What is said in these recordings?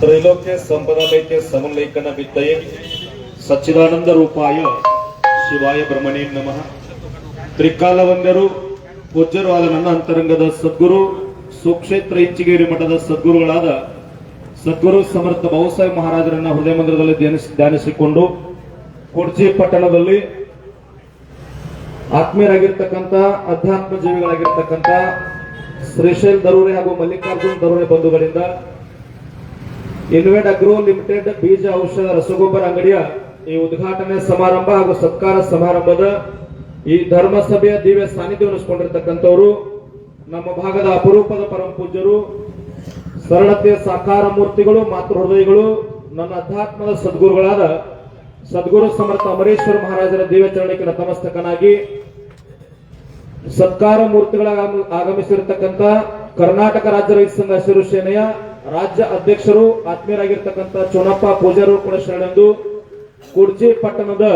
ತ್ರೈಲೋಕ್ಯ ಸಂಪದಾಲಯಕ್ಕೆ ಸಮಲೇಖನ ಬಿತ್ತಯ ಸಚ್ಚಿದಾನಂದ ರೂಪಾಯ, ಶಿವಾಯ ಬ್ರಹ್ಮಣೇ ನಮಃ. ತ್ರಿಕಾಲವಂದ್ಯರು ಪೂಜ್ಯರು ಆದ ನನ್ನ ಅಂತರಂಗದ ಸದ್ಗುರು, ಸುಕ್ಷೇತ್ರ ಇಂಚಿಗೇರಿ ಮಠದ ಸದ್ಗುರುಗಳಾದ ಸದ್ಗುರು ಸಮರ್ಥ ಬಾಬುಸಾಹೇಬ್ ಮಹಾರಾಜರನ್ನ ಹೃದಯ ಮಂದಿರದಲ್ಲಿ ಧ್ಯಾನಿಸಿ, ಧ್ಯಾನಿಸಿಕೊಂಡು ಕುರ್ಚಿ ಪಟ್ಟಣದಲ್ಲಿ ಆತ್ಮೀಯರಾಗಿರ್ತಕ್ಕಂಥ ಅಧ್ಯಾತ್ಮ ಜೀವಿಗಳಾಗಿರ್ತಕ್ಕಂಥ ಶ್ರೀಶೈಲ್ ದರೂರೆ ಹಾಗೂ ಮಲ್ಲಿಕಾರ್ಜುನ್ ದರೂರೆ ಬಂಧುಗಳಿಂದ ಇನ್ವೆಡ್ ಅಗ್ರೋ ಲಿಮಿಟೆಡ್ ಬೀಜ ಔಷಧ ರಸಗೊಬ್ಬರ ಅಂಗಡಿಯ ಈ ಉದ್ಘಾಟನೆ ಸಮಾರಂಭ ಹಾಗೂ ಸತ್ಕಾರ ಸಮಾರಂಭದ ಈ ಧರ್ಮಸಭೆಯ ದಿವ್ಯ ಸಾನ್ನಿಧ್ಯ ವಹಿಸಿಕೊಂಡಿರ್ತಕ್ಕಂಥವರು, ನಮ್ಮ ಭಾಗದ ಅಪರೂಪದ ಪರಮ ಪೂಜ್ಯರು ಸರಳತೆಯ ಸಾಕಾರ ಮೂರ್ತಿಗಳು, ಮಾತೃ ಹೃದಯಗಳು, ನನ್ನ ಅಧ್ಯಾತ್ಮದ ಸದ್ಗುರುಗಳಾದ ಸದ್ಗುರು ಸಮರ್ಥ ಅಮರೇಶ್ವರ ಮಹಾರಾಜರ ದಿವ್ಯ ಚರಣಕ್ಕೆ ನತಮಸ್ತಕನಾಗಿ ಸತ್ಕಾರ ಮೂರ್ತಿಗಳಾಗ ಆಗಮಿಸಿರತಕ್ಕಂಥ ಕರ್ನಾಟಕ ರಾಜ್ಯ ರೈತ ಸಂಘ ಹಸಿರು ಸೇನೆಯ ರಾಜ್ಯ ಅಧ್ಯಕ್ಷರು, ಆತ್ಮೀಯರಾಗಿರ್ತಕ್ಕಂಥ ಚೋನಪ್ಪ ಪೂಜಾರು ಕೂಡ ಶರಣೆಂದು ಕುರ್ಚಿ ಪಟ್ಟಣದ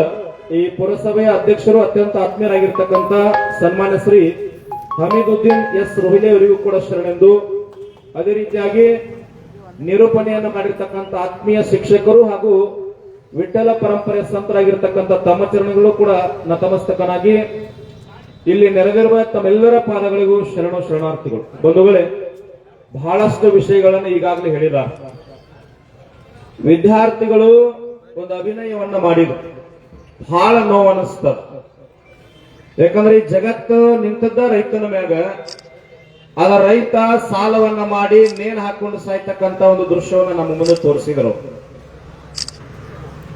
ಈ ಪುರಸಭೆಯ ಅಧ್ಯಕ್ಷರು, ಅತ್ಯಂತ ಆತ್ಮೀಯರಾಗಿರ್ತಕ್ಕಂಥ ಸನ್ಮಾನ್ಯ ಶ್ರೀ ಹಮೀದುದ್ದೀನ್ ಎಸ್ ರೋಹಿಲೆ ಅವರಿಗೂ ಕೂಡ ಶರಣೆಂದು. ಅದೇ ರೀತಿಯಾಗಿ ನಿರೂಪಣೆಯನ್ನು ಮಾಡಿರ್ತಕ್ಕಂಥ ಆತ್ಮೀಯ ಶಿಕ್ಷಕರು ಹಾಗೂ ವಿಠಲ ಪರಂಪರೆ ಸಂತರಾಗಿರ್ತಕ್ಕಂಥ ತಮ್ಮ ಚರಣಗಳು ಕೂಡ ನತಮಸ್ತಕನಾಗಿ ಇಲ್ಲಿ ನೆರೆದಿರುವ ತಮ್ಮೆಲ್ಲರ ಪಾದಗಳಿಗೂ ಶರಣು ಶರಣಾರ್ಥಿಗಳು. ಬಂಧುಗಳೇ ಬಹಳಷ್ಟು ವಿಷಯಗಳನ್ನು ಈಗಾಗಲೇ ಹೇಳಿದ್ದಾರೆ ವಿದ್ಯಾರ್ಥಿಗಳು ಒಂದು ಅಭಿನಯವನ್ನ ಮಾಡಿದ್ರು. ಬಹಳ ನೋವು ಅನಿಸ್ತದ ಯಾಕಂದ್ರೆ ಈ ಜಗತ್ತು ನಿಂತದ್ದ ರೈತನ ಮ್ಯಾಗ ಅದ ರೈತ ಸಾಲವನ್ನ ಮಾಡಿ ನೇಣು ಹಾಕೊಂಡು ಸಾಯ್ತಕ್ಕಂತ ಒಂದು ದೃಶ್ಯವನ್ನ ನಮ್ಮ ಮುಂದೆ ತೋರಿಸಿದರು.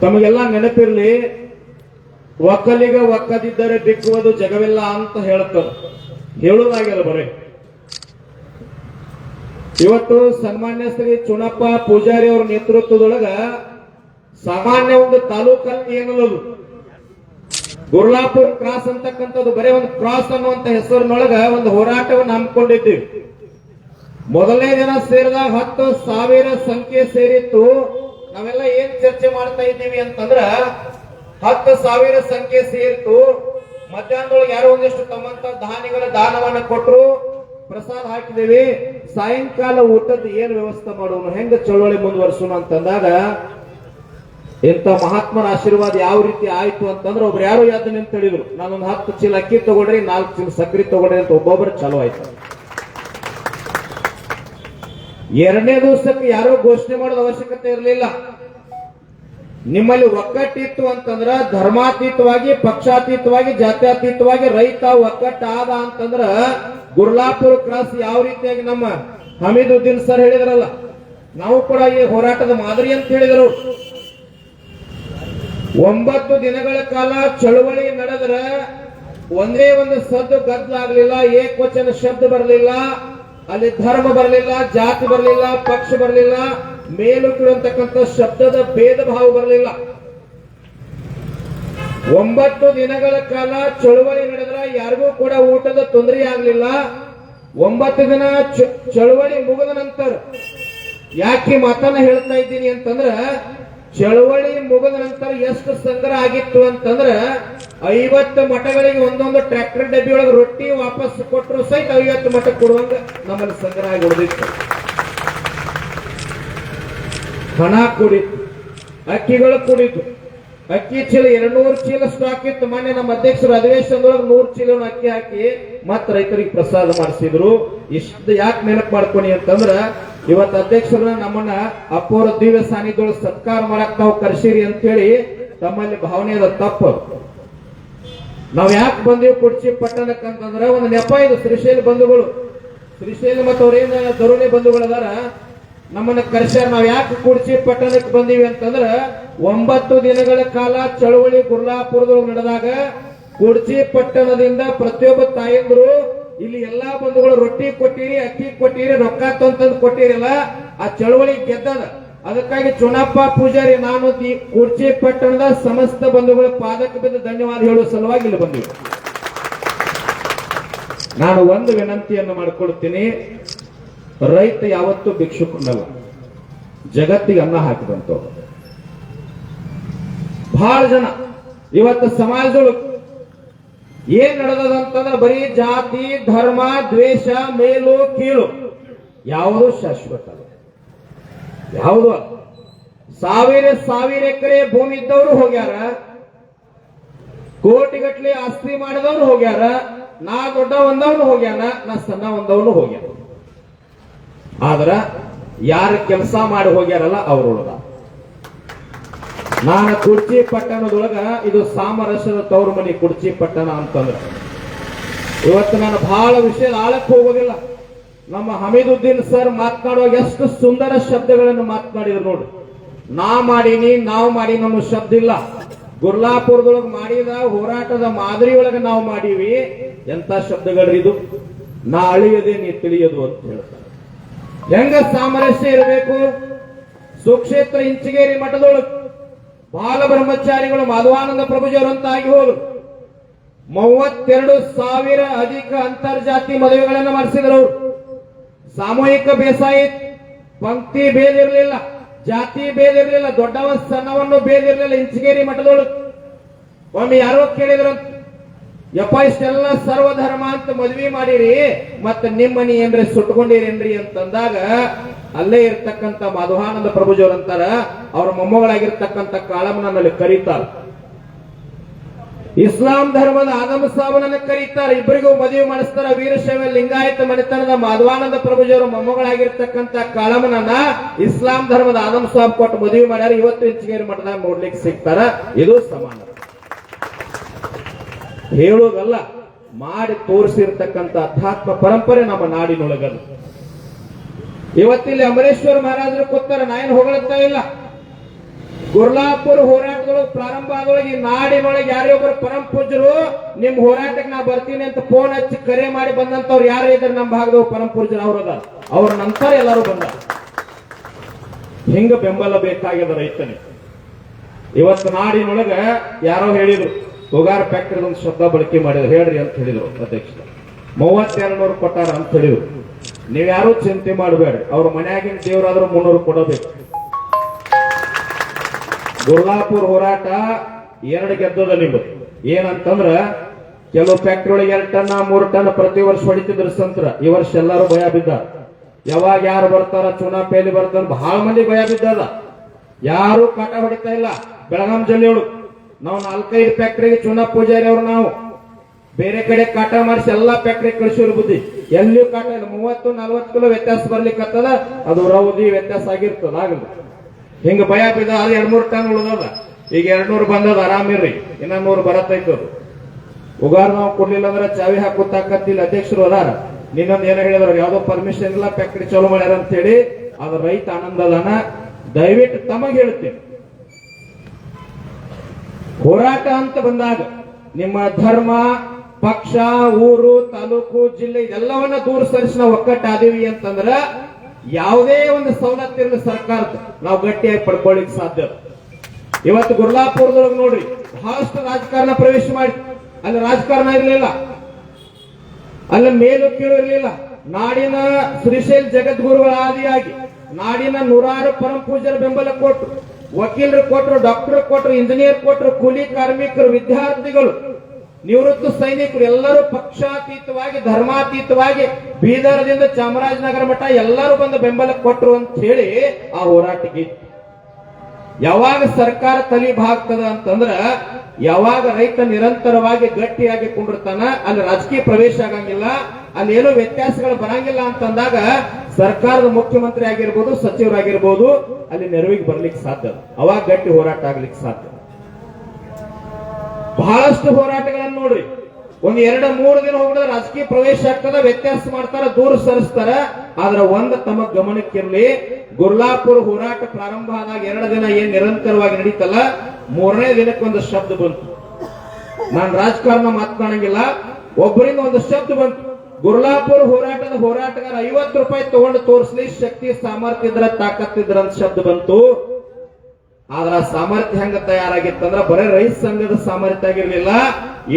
ತಮಗೆಲ್ಲ ನೆನಪಿರ್ಲಿ, ಒಕ್ಕಲಿಗ ಒಕ್ಕದಿದ್ದರೆ ಬಿಕ್ಕುವುದು ಜಗವಿಲ್ಲ ಅಂತ ಹೇಳ್ತಾರೆ ಹೇಳುವುದಾಗಿಲ್ಲ ಬರೀ. ಇವತ್ತು ಸನ್ಮಾನ್ಯ ಶ್ರೀ ಚುನಪ್ಪ ಪೂಜಾರಿ ಅವರ ನೇತೃತ್ವದೊಳಗ ಸಾಮಾನ್ಯ ಒಂದು ತಾಲೂಕಲ್ಲಿ ಏನಲ್ಲದು ಗುರ್ಲಾಪುರ್ ಕ್ರಾಸ್ ಅಂತಕ್ಕಂಥದ್ದು, ಬರೀ ಒಂದು ಕ್ರಾಸ್ ಅನ್ನುವಂತ ಹೆಸರಿನೊಳಗ ಒಂದು ಹೋರಾಟವನ್ನು ಹಮ್ಮಿಕೊಂಡಿದ್ದೀವಿ. ಮೊದಲನೇ ದಿನ ಸೇರಿದಾಗ ಹತ್ತು ಸಾವಿರ ಸಂಖ್ಯೆ ಸೇರಿತ್ತು. ನಾವೆಲ್ಲ ಏನ್ ಚರ್ಚೆ ಮಾಡ್ತಾ ಇದ್ದೀವಿ ಅಂತಂದ್ರ, ಹತ್ತು ಸಾವಿರ ಸಂಖ್ಯೆ ಸೇರಿತು. ಮಧ್ಯಾಹ್ನದೊಳಗೆ ಯಾರೋ ಒಂದಿಷ್ಟು ತಮ್ಮಂತ ದಾನಿಗಳ ದಾನವನ್ನು ಕೊಟ್ರು. ಪ್ರಸಾದ ಹಾಕಿದೇವಿ ಸಾಯಂಕಾಲ ಊಟದ ಏನ್ ವ್ಯವಸ್ಥೆ ಮಾಡೋನು ಹೆಂಗ ಚಳವಳಿ ಮುಂದುವರ್ಸೋಣ ಅಂತಂದಾಗ ಇಂಥ ಮಹಾತ್ಮನ ಆಶೀರ್ವಾದ ಯಾವ ರೀತಿ ಆಯ್ತು ಅಂತಂದ್ರೆ ಒಬ್ರು ಯಾರು ಯಾವ್ದು ನಿಂತ ಹೇಳಿದ್ರು. ನಾನೊಂದು ಹತ್ತು ಚೀಲ ಅಕ್ಕಿ ತಗೊಳ್ರಿ ನಾಲ್ಕು ಚೀಲ ಸಕ್ಕರೆ ತಗೊಳ್ರಿ ಅಂತ ಒಬ್ಬೊಬ್ಬರು ಚಲೋ ಆಯ್ತು. ಎರಡನೇ ದಿವಸಕ್ಕೆ ಯಾರೋ ಘೋಷಣೆ ಮಾಡೋದು ಅವಶ್ಯಕತೆ ಇರಲಿಲ್ಲ. ನಿಮ್ಮಲ್ಲಿ ಒಕ್ಕಟ್ಟಿತ್ತು ಅಂತಂದ್ರ ಧರ್ಮಾತೀತವಾಗಿ, ಪಕ್ಷಾತೀತವಾಗಿ, ಜಾತ್ಯಾತೀತವಾಗಿ ರೈತ ಒಕ್ಕಟ್ಟಾದ ಅಂತಂದ್ರ ಗುರ್ಲಾಪುರ ಕ್ರಾಸ್ ಯಾವ ರೀತಿಯಾಗಿ ನಮ್ಮ ಹಮೀದುದ್ದೀನ್ ಸರ್ ಹೇಳಿದ್ರಲ್ಲ, ನಾವು ಕೂಡ ಈ ಹೋರಾಟದ ಮಾದರಿ ಅಂತ ಹೇಳಿದರು. ಒಂಬತ್ತು ದಿನಗಳ ಕಾಲ ಚಳುವಳಿ ನಡೆದ್ರ ಒಂದೇ ಒಂದು ಸದ್ದು ಗದ್ದಲಾಗ್ಲಿಲ್ಲ, ಏಕವಚನ ಶಬ್ದ ಬರಲಿಲ್ಲ, ಅಲ್ಲಿ ಧರ್ಮ ಬರಲಿಲ್ಲ, ಜಾತಿ ಬರಲಿಲ್ಲ, ಪಕ್ಷ ಬರಲಿಲ್ಲ. ಮೇಲು ಕೀಳಂತಕ್ಕಂಥ ಶಬ್ದದ ಭೇದ ಭಾವ ಬರಲಿಲ್ಲ. ಒಂಬತ್ತು ದಿನಗಳ ಕಾಲ ಚಳುವಳಿ ನಡೆದ್ರ ಯಾರಿಗೂ ಕೂಡ ಊಟದ ತೊಂದರೆ ಆಗಲಿಲ್ಲ. ಒಂಬತ್ತು ದಿನ ಚಳುವಳಿ ಮುಗಿದ ನಂತರ ಯಾಕೆ ಮಾತನ್ನ ಹೇಳ್ತಾ ಇದ್ದೀನಿ ಅಂತಂದ್ರ, ಚಳುವಳಿ ಮುಗಿದ ನಂತರ ಎಷ್ಟು ಸಂಗ್ರಹ ಆಗಿತ್ತು ಅಂತಂದ್ರ, ಐವತ್ತು ಮಠಗಳಿಗೆ ಒಂದೊಂದು ಟ್ರ್ಯಾಕ್ಟರ್ ಡಬ್ಬಿ ಒಳಗೆ ರೊಟ್ಟಿ ವಾಪಸ್ ಕೊಟ್ಟರು ಸಹಿತ ಐವತ್ತು ಮಠ ಕೊಡುವಂಗ ನಮ್ಮಲ್ಲಿ ಸಂಗ್ರಹ ಆಗಿ ಉಳಿದಿತ್ತು. ಹಣ ಕೂಡಿತ್ತು ಅಕ್ಕಿಗಳು ಕೂಡಿದ್ದು ಅಕ್ಕಿ ಚೀಲ ಎರಡ್ನೂರು ಚೀಲ ಸ್ಟಾಕ್ ಇತ್ತು. ಮೊನ್ನೆ ನಮ್ಮ ಅಧ್ಯಕ್ಷರು ಅಧಿವೇಶನದೊಳಗೆ ನೂರು ಚೀಲ ಅಕ್ಕಿ ಹಾಕಿ ಮತ್ತ ರೈತರಿಗೆ ಪ್ರಸಾದ ಮಾಡಿಸಿದ್ರು. ಇಷ್ಟು ಯಾಕೆ ನೆನಪು ಮಾಡ್ಕೊನಿ ಅಂತಂದ್ರ, ಇವತ್ತು ಅಧ್ಯಕ್ಷರನ್ನ ನಮ್ಮನ್ನ ಅಪೂರ್ವ ದಿವ್ಯ ಸಾನಿಧ್ಯ ಸತ್ಕಾರ ಮಾಡಕ್ ತಾವು ಕರ್ಸಿರಿ ಅಂತ ಹೇಳಿ ತಮ್ಮಲ್ಲಿ ಭಾವನೆ ಅದ ತಪ್ಪು ನಾವ್ ಯಾಕೆ ಬಂದೀವಿ ಕುಡ್ಚಿ ಪಟ್ಟಣಕ್ಕೆ ಅಂತಂದ್ರ, ಒಂದು ನೆಪ ಇದು ಶ್ರೀಶೈಲ ಬಂಧುಗಳು. ಶ್ರೀಶೈಲ ಮತ್ತು ಅವ್ರೇನ ಬಂಧುಗಳು ಬಂಧುಗಳದಾರ ನಮ್ಮನ್ನ ಕರೆಸ್ಯಾರ ನಾವ್ ಯಾಕೆ ಕೂಡಿಸಿ ಪಟ್ಟಣಕ್ಕೆ ಬಂದೀವಿ ಅಂತಂದ್ರ ಒಂಬತ್ತು ದಿನಗಳ ಕಾಲ ಚಳವಳಿ ಗುರ್ಲಾಪುರದೊಳಗೆ ನಡೆದಾಗ ಕುಡ್ಚಿ ಪಟ್ಟಣದಿಂದ ಪ್ರತಿಯೊಬ್ಬ ತಾಯಂದ್ರು ಇಲ್ಲಿ ಎಲ್ಲಾ ಬಂಧುಗಳು ರೊಟ್ಟಿ ಕೊಟ್ಟಿರಿ, ಅಕ್ಕಿ ಕೊಟ್ಟಿರಿ, ರೊಕ್ಕ ತಂತಂದು ಕೊಟ್ಟಿರಲ್ಲ, ಆ ಚಳವಳಿ ಗೆದ್ದದ. ಅದಕ್ಕಾಗಿ ಚುನಪ್ಪ ಪೂಜಾರಿ ನಾನು ಕುರ್ಚಿ ಪಟ್ಟಣದ ಸಮಸ್ತ ಬಂಧುಗಳ ಪಾದಕ್ಕೆ ಬಿದ್ದು ಧನ್ಯವಾದ ಹೇಳುವ ಸಲುವಾಗಿ ಇಲ್ಲಿ ಬಂದಿವೆ. ನಾನು ಒಂದು ವಿನಂತಿಯನ್ನು ಮಾಡಿಕೊಡ್ತೀನಿ ರೈತ ಯಾವತ್ತೂ ಭಿಕ್ಷುಕನಲ್ಲ. ಜಗತ್ತಿಗೆ ಅನ್ನ ಹಾಕಿದಂತ ಬಹಳ ಜನ. ಇವತ್ತು ಸಮಾಜದೊಳಗೆ ಏನ್ ನಡೆದದಂತಂದ್ರೆ ಬರೀ ಜಾತಿ, ಧರ್ಮ, ದ್ವೇಷ, ಮೇಲು, ಕೀಳು. ಯಾವುದು ಶಾಶ್ವತ ಅಲ್ಲ. ಯಾವುದು. ಸಾವಿರ ಸಾವಿರ ಎಕರೆ ಭೂಮಿ ಇದ್ದವರು ಹೋಗ್ಯಾರ. ಕೋಟಿಗಟ್ಲೆ ಆಸ್ತಿ ಮಾಡಿದವ್ರು ಹೋಗ್ಯಾರ. ನಾ ದೊಡ್ಡ ಒಂದವನು ಹೋಗ್ಯಾನ, ನಾ ಸಣ್ಣ ಒಂದವನು ಹೋಗ್ಯಾನ. ಆದ್ರ ಯಾರ ಕೆಲಸ ಮಾಡಿ ಹೋಗ್ಯಾರಲ್ಲ ಅವ್ರ ಉಳ್ದ ನಾನು ಕುರ್ಚಿ ಪಟ್ಟಣದೊಳಗ ಇದು ಸಾಮರಸ್ಯದ ತವರು ಮನೆ ಕುರ್ಚಿ ಪಟ್ಟಣ ಅಂತಂದ್ರೆ. ಇವತ್ತು ನಾನು ಬಹಳ ವಿಷಯ ಆಳಕ್ಕೆ ಹೋಗೋದಿಲ್ಲ. ನಮ್ಮ ಹಮೀದುದ್ದೀನ್ ಸರ್ ಮಾತನಾಡುವಾಗ ಎಷ್ಟು ಸುಂದರ ಶಬ್ದಗಳನ್ನು ಮಾತನಾಡಿದ್ರು ನೋಡಿ. ನಾ ಮಾಡೀನಿ, ನಾವು ಮಾಡಿ ನಮ್ಮ ಶಬ್ದ ಇಲ್ಲ. ಗುರ್ಲಾಪುರದೊಳಗೆ ಮಾಡಿದ ಹೋರಾಟದ ಮಾದರಿ ಒಳಗೆ ನಾವು ಮಾಡೀವಿ. ಎಂತ ಶಬ್ದಗಳ್ರಿ ಇದು? ನಾ ಅಳಿಯದೆ ನೀ ತಿಳಿಯದು ಅಂತ ಹೇಳ್ತಾರೆ. ಹೆಂಗ ಸಾಮರಸ್ಯ ಇರಬೇಕು? ಸುಕ್ಷೇತ್ರ ಇಂಚಿಗೇರಿ ಮಠದೊಳಗೆ ಬಾಲ ಬ್ರಹ್ಮಚಾರಿಗಳು ಮಾಧವಾನಂದ ಪ್ರಭುಜವರಂತಾಗಿ ಹೋದ್ರು. ಮೂವತ್ತೆರಡು ಸಾವಿರ ಅಧಿಕ ಅಂತರ್ಜಾತಿ ಮದುವೆಗಳನ್ನು ಮಾಡಿಸಿದ್ರು ಸಾಮೂಹಿಕ ಬೇಸಾಯ. ಪಂಕ್ತಿ ಭೇದ ಇರಲಿಲ್ಲ, ಜಾತಿ ಭೇದ ಇರಲಿಲ್ಲ, ದೊಡ್ಡವ ಸಣ್ಣವನ್ನು ಭೇದ ಇರಲಿಲ್ಲ ಇಂಚಗೇರಿ ಮಠದೊಳಗೆ. ಒಮ್ಮೆ ಯಾರೋ ಕೇಳಿದ್ರು ಯಪ್ಪ, ಇಷ್ಟೆಲ್ಲ ಸರ್ವಧರ್ಮ ಅಂತ ಮದ್ವಿ ಮಾಡಿರಿ, ಮತ್ತ ನಿಮ್ಮ ಮನಿ ಏನ್ರಿ ಸುಟ್ಕೊಂಡಿರೇನ್ರಿ ಅಂತಂದಾಗ, ಅಲ್ಲೇ ಇರ್ತಕ್ಕಂತ ಮಾಧವಾನಂದ ಪ್ರಭುಜವ್ರು ಅಂತಾರ, ಅವ್ರ ಮೊಮ್ಮಗಳಾಗಿರ್ತಕ್ಕಂತ ಕಾಳಮ್ಮನಲ್ಲಿ ಕರೀತಾರ ಇಸ್ಲಾಂ ಧರ್ಮದ ಆದಮ ಸಾಬನನ್ನ ಕರೀತಾರೆ ಇಬ್ಬರಿಗೂ ಮದುವೆ ಮಾಡಿಸ್ತಾರ, ವೀರಶೈವ ಲಿಂಗಾಯತ ಮನೆತನದ ಮಾಧವಾನಂದ ಪ್ರಭುಜವರ ಮೊಮ್ಮಗಳಾಗಿರ್ತಕ್ಕಂತ ಕಾಳಮ್ಮನನ್ನ ಇಸ್ಲಾಂ ಧರ್ಮದ ಆದಮ ಸಾಬ್ ಕೊಟ್ಟು ಮದುವೆ ಮಾಡ್ಯಾರ. ಇವತ್ತು ಇಂಚಿಗೇರಿ ಮಠದಾಗ ನೋಡ್ಲಿಕ್ಕೆ ಸಿಗ್ತಾರ? ಇದು ಸಮಾನ. ಹೇಳೋದಲ್ಲ, ಮಾಡಿ ತೋರಿಸಿರ್ತಕ್ಕಂಥ ಅಧ್ಯಾತ್ಮ ಪರಂಪರೆ ನಮ್ಮ ನಾಡಿನೊಳಗದು. ಇವತ್ತಿಲ್ಲಿ ಅಮರೇಶ್ವರ ಮಹಾರಾಜರು ಕೂತಾರೆ ನಾ ಏನು ಹೊಗಳುತ್ತಾ ಇಲ್ಲ. ಗುರ್ಲಾಪುರ ಹೋರಾಟಗಳು ಪ್ರಾರಂಭ ಆದೊಳಗೆ ಈ ನಾಡಿನೊಳಗೆ ಯಾರೊಬ್ಬರು ಪರಂ ಪೂಜ್ಯರು ನಿಮ್ ಹೋರಾಟಕ್ಕೆ ನಾ ಬರ್ತೀನಿ ಅಂತ ಫೋನ್ ಹಚ್ಚಿ ಕರೆ ಮಾಡಿ ಬಂದಂತವ್ರು ಯಾರು ಇದ್ದಾರೆ ನಮ್ಮ ಭಾಗದ ಪರಂ ಪೂಜ್ಯರು ಅವ್ರದ ಅವ್ರ ನಂತರ ಎಲ್ಲರೂ ಬಂದ ಹಿಂಗ ಬೆಂಬಲ ಬೇಕಾಗ್ಯದ ರೈತನಿಗೆ. ಇವತ್ತು ನಾಡಿನೊಳಗೆ ಯಾರೋ ಹೇಳಿದ್ರು ಉಗಾರ ಫ್ಯಾಕ್ಟರಿ ಒಂದು ಶಬ್ದ ಬಳಕೆ ಮಾಡಿದ್ರು. ಹೇಳ್ರಿ ಅಂತ ಹೇಳಿದ್ರು ಅಧ್ಯಕ್ಷ ಮೂವತ್ತೆರಡು ನೂರು ಕೊಟ್ಟಾರ ಅಂತ ಹೇಳಿದ್ರು. ನೀವ್ ಯಾರು ಚಿಂತೆ ಮಾಡಬೇಡ್ರಿ. ಅವ್ರ ಮನೆಯಾಗಿನ ದೇವರಾದ್ರೂ ಮುನ್ನೂರು ಕೊಡಬೇಕು. ಗುರ್ಲಾಪುರ್ ಹೋರಾಟ ಎರಡು ಗೆದ್ದದ ನಿಮ್ದು. ಏನಂತಂದ್ರ, ಕೆಲವು ಫ್ಯಾಕ್ಟ್ರಿ ಒಳಗೆ ಎರಡು ಟನ್, ಮೂರು ಟನ್ ಪ್ರತಿ ವರ್ಷ ಹೊಡಿತಿದ್ರು ಸಂತ್ರ. ಈ ವರ್ಷ ಎಲ್ಲರೂ ಭಯ ಬಿದ್ದ ಯಾವಾಗ ಯಾರು ಬರ್ತಾರ ಚುನಾ ಪೇಲಿ ಬರ್ತಾರ ಬಹಳ ಮಂದಿ ಭಯ ಬಿದ್ದದ ಯಾರು ಕಾಟ ಹೊಡಿತಾ ಇಲ್ಲ. ಬೆಳಗಾಂ ಜಿಲ್ಲೆಯೊಳಗೆ. ನಾವು ನಾಲ್ಕೈದು ಫ್ಯಾಕ್ಟ್ರಿಗೆ ಚುನಾ ಪೂಜಾರಿ ಅವ್ರು ನಾವು. ಬೇರೆ ಕಡೆ ಕಾಟ ಮಾಡಿಸಿ ಎಲ್ಲಾ ಫ್ಯಾಕ್ಟ್ರಿ ಕಳಿಸಿರು ಬುದ್ಧಿ. ಎಲ್ಲಿಯೂ ಕಾಟ ಇಲ್ಲ. ಮೂವತ್ತು, ನಲ್ವತ್ತು ಕಿಲೋ ವ್ಯತ್ಯಾಸ ಬರ್ಲಿಕ್ಕತ್ತದ ಅದು ರೌದಿ ವ್ಯತ್ಯಾಸ ಆಗಿರ್ತದ, ಆಗಲ್ಲ. ಹಿಂಗ ಭಯ ಬಿದ್ದ ಅದು ಎರಡ್ ಮೂರು ಟನ್ ಉಳಿದದ. ಈಗ ಎರಡ್ ನೂರು ಬಂದದ ಆರಾಮಿರ್ರಿ ಇನ್ನ ನೂರು ಬರತೈತು ಅದು. ಉಗಾರ್ ನಾವು ಕೊಡ್ಲಿಲ್ಲ ಅಂದ್ರೆ ಚಾವಿ ಹಾಕೋ ತಾಕತ್ತಿಲ್ಲ. ಅಧ್ಯಕ್ಷರು ಅದಾರ. ನಿನ್ನೊಂದು ಏನೋ ಹೇಳಿದ್ರು ಯಾವ್ದೋ ಪರ್ಮಿಷನ್ ಇಲ್ಲ ಫ್ಯಾಕ್ಟ್ರಿ ಚಾಲೂ ಮಾಡ್ಯಾರ ಅಂತ ಹೇಳಿ ಅದು ರೈತ ಆನಂದದಾನ. ದಯವಿಟ್ಟು ತಮಗೆ ಹೇಳ್ತೀನಿ. ಹೋರಾಟ ಅಂತ ಬಂದಾಗ ನಿಮ್ಮ ಧರ್ಮ, ಪಕ್ಷ, ಊರು, ತಾಲೂಕು, ಜಿಲ್ಲೆ ಇದೆಲ್ಲವನ್ನ ದೂರ ಸರಿಸಿ ನಾವು ಒಕ್ಕಟ್ಟಾದೀವಿ ಅಂತಂದ್ರ ಯಾವುದೇ ಒಂದು ಸವಲತ್ತು ಇರಲಿ ಸರ್ಕಾರದ, ನಾವು ಗಟ್ಟಿಯಾಗಿ ಪಡ್ಕೊಳ್ಳಿಕ್ ಸಾಧ್ಯ ಇವತ್ತು ಗುರ್ಲಾಪುರದೊಳಗೆ ನೋಡ್ರಿ, ಬಹಳಷ್ಟು ರಾಜಕಾರಣ ಪ್ರವೇಶ ಮಾಡಿ, ಅಲ್ಲಿ ರಾಜಕಾರಣ ಇರಲಿಲ್ಲ. ಅಲ್ಲಿ ಮೇಲು ಕೀಳು ಇರಲಿಲ್ಲ. ನಾಡಿನ ಶ್ರೀಶೈಲ್ ಜಗದ್ಗುರುಗಳ ಆದಿಯಾಗಿ, ನಾಡಿನ ನೂರಾರು ಪರಂ ಪೂಜರ ಬೆಂಬಲ ಕೊಟ್ರು ವಕೀಲರು ಕೊಟ್ರು, ಡಾಕ್ಟರ್ ಕೊಟ್ರು, ಇಂಜಿನಿಯರ್ ಕೊಟ್ರು, ಕೂಲಿ ಕಾರ್ಮಿಕರು, ವಿದ್ಯಾರ್ಥಿಗಳು, ನಿವೃತ್ತ ಸೈನಿಕರು, ಎಲ್ಲರೂ ಪಕ್ಷಾತೀತವಾಗಿ, ಧರ್ಮಾತೀತವಾಗಿ ಬೀದರದಿಂದ ಚಾಮರಾಜನಗರ ಮಠ ಎಲ್ಲರೂ ಬಂದು ಬೆಂಬಲ ಕೊಟ್ರು ಅಂತ ಹೇಳಿ ಆ ಹೋರಾಟಕ್ಕೆ. ಯಾವಾಗ ಸರ್ಕಾರ ತಲೆ ಭಾಗ್ತದ ಅಂತಂದ್ರ, ಯಾವಾಗ ರೈತ ನಿರಂತರವಾಗಿ ಗಟ್ಟಿಯಾಗಿ ಕುಂಡಿರ್ತಾನ, ಅಲ್ಲಿ ರಾಜಕೀಯ ಪ್ರವೇಶ ಆಗಂಗಿಲ್ಲ ಅಲ್ಲಿ ಏನೋ ವ್ಯತ್ಯಾಸಗಳು ಬರಂಗಿಲ್ಲ ಅಂತಂದಾಗ ಸರ್ಕಾರದ ಮುಖ್ಯಮಂತ್ರಿ ಆಗಿರ್ಬೋದು, ಸಚಿವರಾಗಿರ್ಬೋದು, ಅಲ್ಲಿ ನೆರವಿಗೆ ಬರ್ಲಿಕ್ಕೆ ಸಾಧ್ಯ. ಅವಾಗ ಗಟ್ಟಿ ಹೋರಾಟ ಆಗ್ಲಿಕ್ಕೆ ಸಾಧ್ಯ. ಬಹಳಷ್ಟು ಹೋರಾಟಗಳನ್ನು ನೋಡ್ರಿ. ಒಂದ್ ಎರಡು, ಮೂರು ದಿನ ಹೋಗಿದ್ರೆ ರಾಜಕೀಯ ಪ್ರವೇಶ ಆಗ್ತದ, ವ್ಯತ್ಯಾಸ ಮಾಡ್ತಾರ, ದೂರ ಸರಿಸ್ತಾರ. ಆದ್ರ ಒಂದ್ ತಮ್ಮ ಗಮನಕ್ಕಿರ್ಲಿ, ಗುರ್ಲಾಪುರ ಹೋರಾಟ ಪ್ರಾರಂಭ ಆದಾಗ ಎರಡು ದಿನ ಏನ್ ನಿರಂತರವಾಗಿ ನಡೀತಲ್ಲ, ಮೂರನೇ ದಿನಕ್ಕೆ ಒಂದು ಶಬ್ದ ಬಂತು. ನಾನ್ ರಾಜಕಾರಣ ಮಾತನಾಡಂಗಿಲ್ಲ, ಒಬ್ಬರಿಂದ ಒಂದು ಶಬ್ದ ಬಂತು. ಗುರ್ಲಾಪುರ ಹೋರಾಟದ ಹೋರಾಟಗಾರ ಐವತ್ತು ರೂಪಾಯಿ ತಗೊಂಡು ತೋರಿಸ್ಲಿ ಶಕ್ತಿ, ಸಾಮರ್ಥ್ಯ ಇದ್ರ ತಾಕತ್ತಿದ್ರ ಅಂತ ಶಬ್ದ ಬಂತು. ಆದ್ರ ಸಾಮರ್ಥ್ಯ ಹೆಂಗ ತಯಾರಾಗಿತ್ತಂದ್ರ ಬರೇ ರೈತ ಸಂಘದ ಸಾಮರ್ಥ್ಯ ಆಗಿರ್ಲಿಲ್ಲ.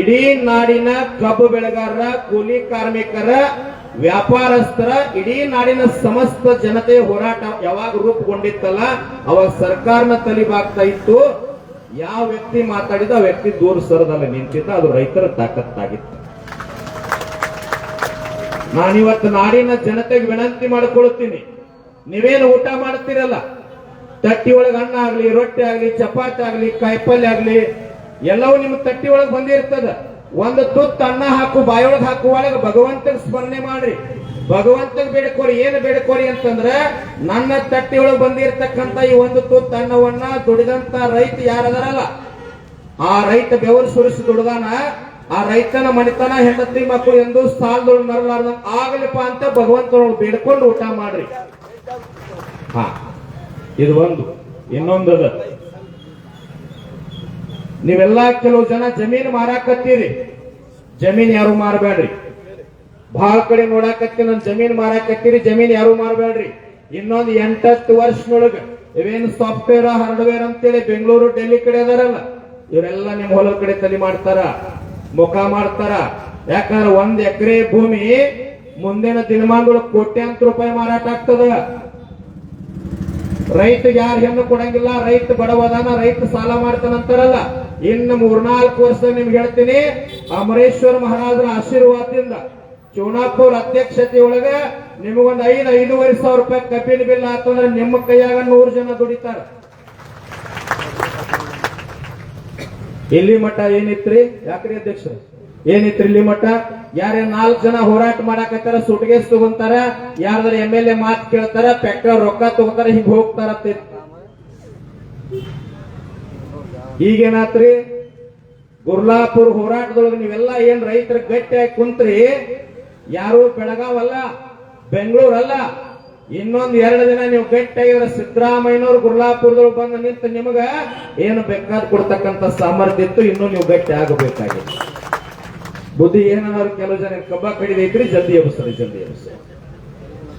ಇಡೀ ನಾಡಿನ ಕಬ್ಬು ಬೆಳೆಗಾರರ, ಕೂಲಿ ಕಾರ್ಮಿಕರ, ವ್ಯಾಪಾರಸ್ಥರ, ಇಡೀ ನಾಡಿನ ಸಮಸ್ತ ಜನತೆ ಹೋರಾಟ ಯಾವಾಗ ರೂಪುಗೊಂಡಿತ್ತಲ್ಲ, ಅವಾಗ ಸರ್ಕಾರನ ತಲಿಬಾಗ್ತಾ ಇತ್ತು. ಯಾವ ವ್ಯಕ್ತಿ ಮಾತಾಡಿದ ಆ ವ್ಯಕ್ತಿ ದೂರ ಸರದಲ್ಲಿ ನಿಂತಿದ್ದ, ಅದು ರೈತರ ತಾಕತ್ತಾಗಿತ್ತು. ನಾನಿವತ್ತು ನಾಡಿನ ಜನತೆಗೆ ವಿನಂತಿ ಮಾಡಿಕೊಳ್ಳುತ್ತೀನಿ. ನೀವೇನು ಊಟ ಮಾಡ್ತೀರಲ್ಲ ತಟ್ಟಿ ಒಳಗೆ ಆಗ್ಲಿ, ರೊಟ್ಟಿ ಆಗ್ಲಿ, ಚಪಾತಿ ಆಗ್ಲಿ ಕಾಯಿಪಲ್ಯ ಆಗ್ಲಿ, ಎಲ್ಲವೂ ನಿಮ್ಮ ತಟ್ಟಿ ಒಳಗೆ ಬಂದಿರ್ತದ. ಒಂದು ತುತ್ತು ಅನ್ನ ಹಾಕು ಬಾಯೊಳಗೆ ಹಾಕುವಾಗ ಭಗವಂತನ ಸ್ಮರಣೆ ಮಾಡ್ರಿ. ಭಗವಂತನ ಬೇಡ್ಕೋರಿ, ಏನು ಬೇಡ್ಕೋರಿ ಅಂತಂದ್ರ, ನನ್ನ ತಟ್ಟಿ ಒಳಗೆ ಬಂದಿರತಕ್ಕಂತ ಈ ಒಂದು ತುತ್ತು ಅನ್ನವನ್ನ ದುಡಿದಂತ ರೈತ ಯಾರದಾರಲ್ಲ? ಆ ರೈತ ಬೆವರು ಸುರಿಸಿ ದುಡ್ದಾನ ಆ ರೈತನ ಮನಿತನ, ಹೆಂಡತಿ ಮಕ್ಕಳು ಎಂದು ಸಾಲದೊಳಗೆ ಮರಲಾರ್ದ ಆಗಲಿಪ್ಪ ಅಂತ ಭಗವಂತನೊಳಗೆ ಬೇಡ್ಕೊಂಡು ಊಟ ಮಾಡ್ರಿ. ಹಾ, ಇದು ಒಂದು. ಇನ್ನೊಂದು ಅದ. ನೀವೆಲ್ಲ ಕೆಲವು ಜನ ಜಮೀನು ಮಾರಾಕತ್ತೀರಿ. ಜಮೀನ್ ಯಾರು ಮಾರಬೇಡ್ರಿ ಬಹಳ ಕಡೆ ನೋಡಾಕತ್ತಿ ನನ್ ಜಮೀನ್ ಮಾರಾಕತ್ತೀರಿ, ಜಮೀನ್ ಯಾರು ಮಾರಬೇಡ್ರಿ ಇನ್ನೊಂದು ಎಂಟತ್ತು ವರ್ಷದೊಳಗ ಇವೇನು ಸಾಫ್ಟ್ವೇರ್ ಹಾರ್ಡ್ವೇರ್ ಅಂತೇಳಿ ಬೆಂಗಳೂರು, ಡೆಲ್ಲಿ ಕಡೆ ಅದಾರಲ್ಲ, ಇವರೆಲ್ಲ ನಿಮ್ ಹೊಲ ಕಡೆ ತಲೆ ಮಾಡ್ತಾರ. ಮುಖ ಮಾಡ್ತಾರ. ಯಾಕಂದ್ರೆ ಒಂದ್ ಎಕರೆ ಭೂಮಿ ಮುಂದಿನ ದಿನಮಾನಗಳು ಕೋಟ್ಯಾಂತರ ರೂಪಾಯಿ ಮಾರಾಟ ಆಗ್ತದ. ರೈತ ಯಾರು ಹೆಣ್ಣು ಕೊಡಂಗಿಲ್ಲ, ರೈತ ಬಡವದಾನ, ರೈತ ಸಾಲ ಮಾಡ್ತಾನಂತಾರಲ್ಲ ಇನ್ನು ಮೂರ್ನಾಲ್ಕು ವರ್ಷ ನಿಮ್ಗೆ ಹೇಳ್ತೀನಿ, ಅಮರೇಶ್ವರ ಮಹಾರಾಜರ ಆಶೀರ್ವಾದದಿಂದ ಚುನಾಪುರ ಅಧ್ಯಕ್ಷತೆ ಒಳಗ ನಿಮಗೊಂದು ಐದು, ಐದೂವರೆ ಸಾವಿರ ರೂಪಾಯಿ ಕಬ್ಬಿನ ಬಿಲ್ ಆತಂದ್ರೆ ನಿಮ್ಮ ಕೈಯಾಗ ನೂರು ಜನ ದುಡಿತಾರ. ಇಲ್ಲಿ ಮಠ ಏನಿತ್ರಿ? ಯಾಕ್ರಿ ಅಧ್ಯಕ್ಷರು? ಏನಿತ್ರಿ ಇಲ್ಲಿ ಮಠ? ಯಾರೇ ನಾಲ್ಕು ಜನ ಹೋರಾಟ ಮಾಡಾಕತ್ತಾರ ಸುಟ್ಗೇಸ್ ತಗೊಂತಾರ ಯಾರ್ದಾರ ಎಂ ಎಲ್ ಎ ಮಾತು ಕೇಳ್ತಾರ ಪೆಕ್ಕ ರೊಕ್ಕ ತಗೋತಾರ, ಹಿಂಗ್ ಹೋಗ್ತಾರ. ಈಗೇನಾತ್ರಿ ಗುರ್ಲಾಪುರ್ ಹೋರಾಟದೊಳಗೆ ನೀವೆಲ್ಲ ಏನ್ ರೈತರ ಗಟ್ಟಿಯಾಗಿ ಕುಂತ್ರಿ, ಯಾರು ಬೆಳಗಾವಲ್ಲ ಬೆಂಗಳೂರಲ್ಲ ಇನ್ನೊಂದ್ ಎರಡು ದಿನ ನೀವು ಗಟ್ಟಿಯಾಗಿದ್ರೆ ಸಿದ್ದರಾಮಯ್ಯನವ್ರು ಗುರ್ಲಾಪುರದವ್ರು ಬಂದು ನಿಂತು ನಿಮಗ ಏನು ಬೇಕಾದ್ ಕೊಡ್ತಕ್ಕಂತ ಸಾಮರ್ಥ್ಯ ಇತ್ತು, ಇನ್ನೂ ನೀವು ಗಟ್ಟಿ ಆಗಬೇಕಾಗಿತ್ತು. ಬುದ್ಧಿ ಏನಾದ್ರು ಕೆಲವು ಜನ ಕಬ್ಬ ಕಡಿದೈತ್ರಿ ಜಲ್ದಿ ಎಬ್ಸ್ರಿ ಜಲ್ದಿ ಎಬ್ಸ್ತಾರೆ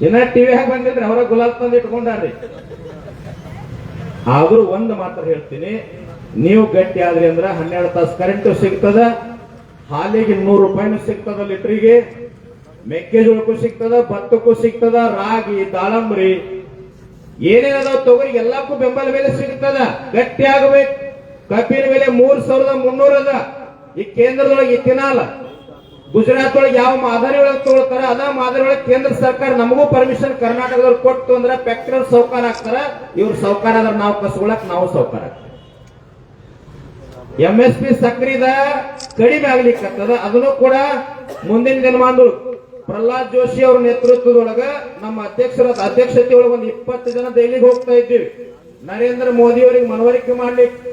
ಇನ್ನ ಟಿವಿ ಹಾಕಿ ಬಂದಿದ್ರೆ ಅವರ ಗುಲಾಬ್ ತಂದು ಇಟ್ಕೊಂಡ್ರಿ ಆದ್ರೂ ಒಂದು ಮಾತ್ರ ಹೇಳ್ತೀನಿ, ನೀವು ಗಟ್ಟಿ ಆದ್ರಿ ಅಂದ್ರ ಹನ್ನೆರಡು ತಾಸು ಕರೆಂಟ್ ಸಿಗ್ತದ, ಹಾಲಿಗೆ ನೂರು ರೂಪಾಯಿನೂ ಸಿಗ್ತದ ಲೀಟ್ರಿಗೆ. ಮೆಕ್ಕೆಜೋಳಕ್ಕೂ ಸಿಗ್ತದ, ಭತ್ತಕ್ಕೂ ಸಿಗ್ತದ, ರಾಗಿ, ದಾಳಂಬ್ರಿ ಏನೇನದಾವ ತೊಗರಿ ಎಲ್ಲಕ್ಕೂ ಬೆಂಬಲ ಬೆಲೆ ಸಿಗ್ತದ ಗಟ್ಟಿ ಆಗಬೇಕು ಕಬ್ಬಿನ ಬೆಲೆ ಮೂರ್ ಸಾವಿರದ ಮುನ್ನೂರ ಅದ. ಈ ಕೇಂದ್ರದೊಳಗೆ ಇತ್ತಿನಾಲ ಗುಜರಾತ್ ಒಳಗೆ ಯಾವ ಮಾದರಿ ಒಳಗೆ ತಗೊಳ್ತಾರ, ಅದ ಮಾದರಿ ಒಳಗೆ ಕೇಂದ್ರ ಸರ್ಕಾರ ನಮಗೂ ಪರ್ಮಿಷನ್ ಕರ್ನಾಟಕದವ್ರು ಕೊಟ್ಟು ಅಂದ್ರೆ ಪೆಟ್ರೋಲ್ ಸೌಕಾರ ಆಗ್ತಾರ ಇವ್ರ ಸೌಕಾರ ಆದ್ರೆ ನಾವು ಕಸ್ಕೊಳಕ್ ನಾವು ಸೌಕಾರ ಎಂ ಎಸ್ ಪಿ ಸಕ್ರಿದ ಕಡಿಮೆ ಆಗ್ಲಿಕ್ಕೆ ಅದನ್ನು ಕೂಡ ಮುಂದಿನ ದಿನಮಾನಗಳು ಪ್ರಹ್ಲಾದ್ ಜೋಶಿ ಅವ್ರ ನೇತೃತ್ವದೊಳಗ ನಮ್ಮ ಅಧ್ಯಕ್ಷರ ಅಧ್ಯಕ್ಷತೆ ಒಳಗೆ ಒಂದು ಇಪ್ಪತ್ತು ಜನ ದೆಹಲಿಗೆ ಹೋಗ್ತಾ ಇದ್ದೀವಿ ನರೇಂದ್ರ ಮೋದಿ ಅವರಿಗೆ ಮನವರಿಕೆ ಮಾಡ್ಲಿಕ್ಕೆ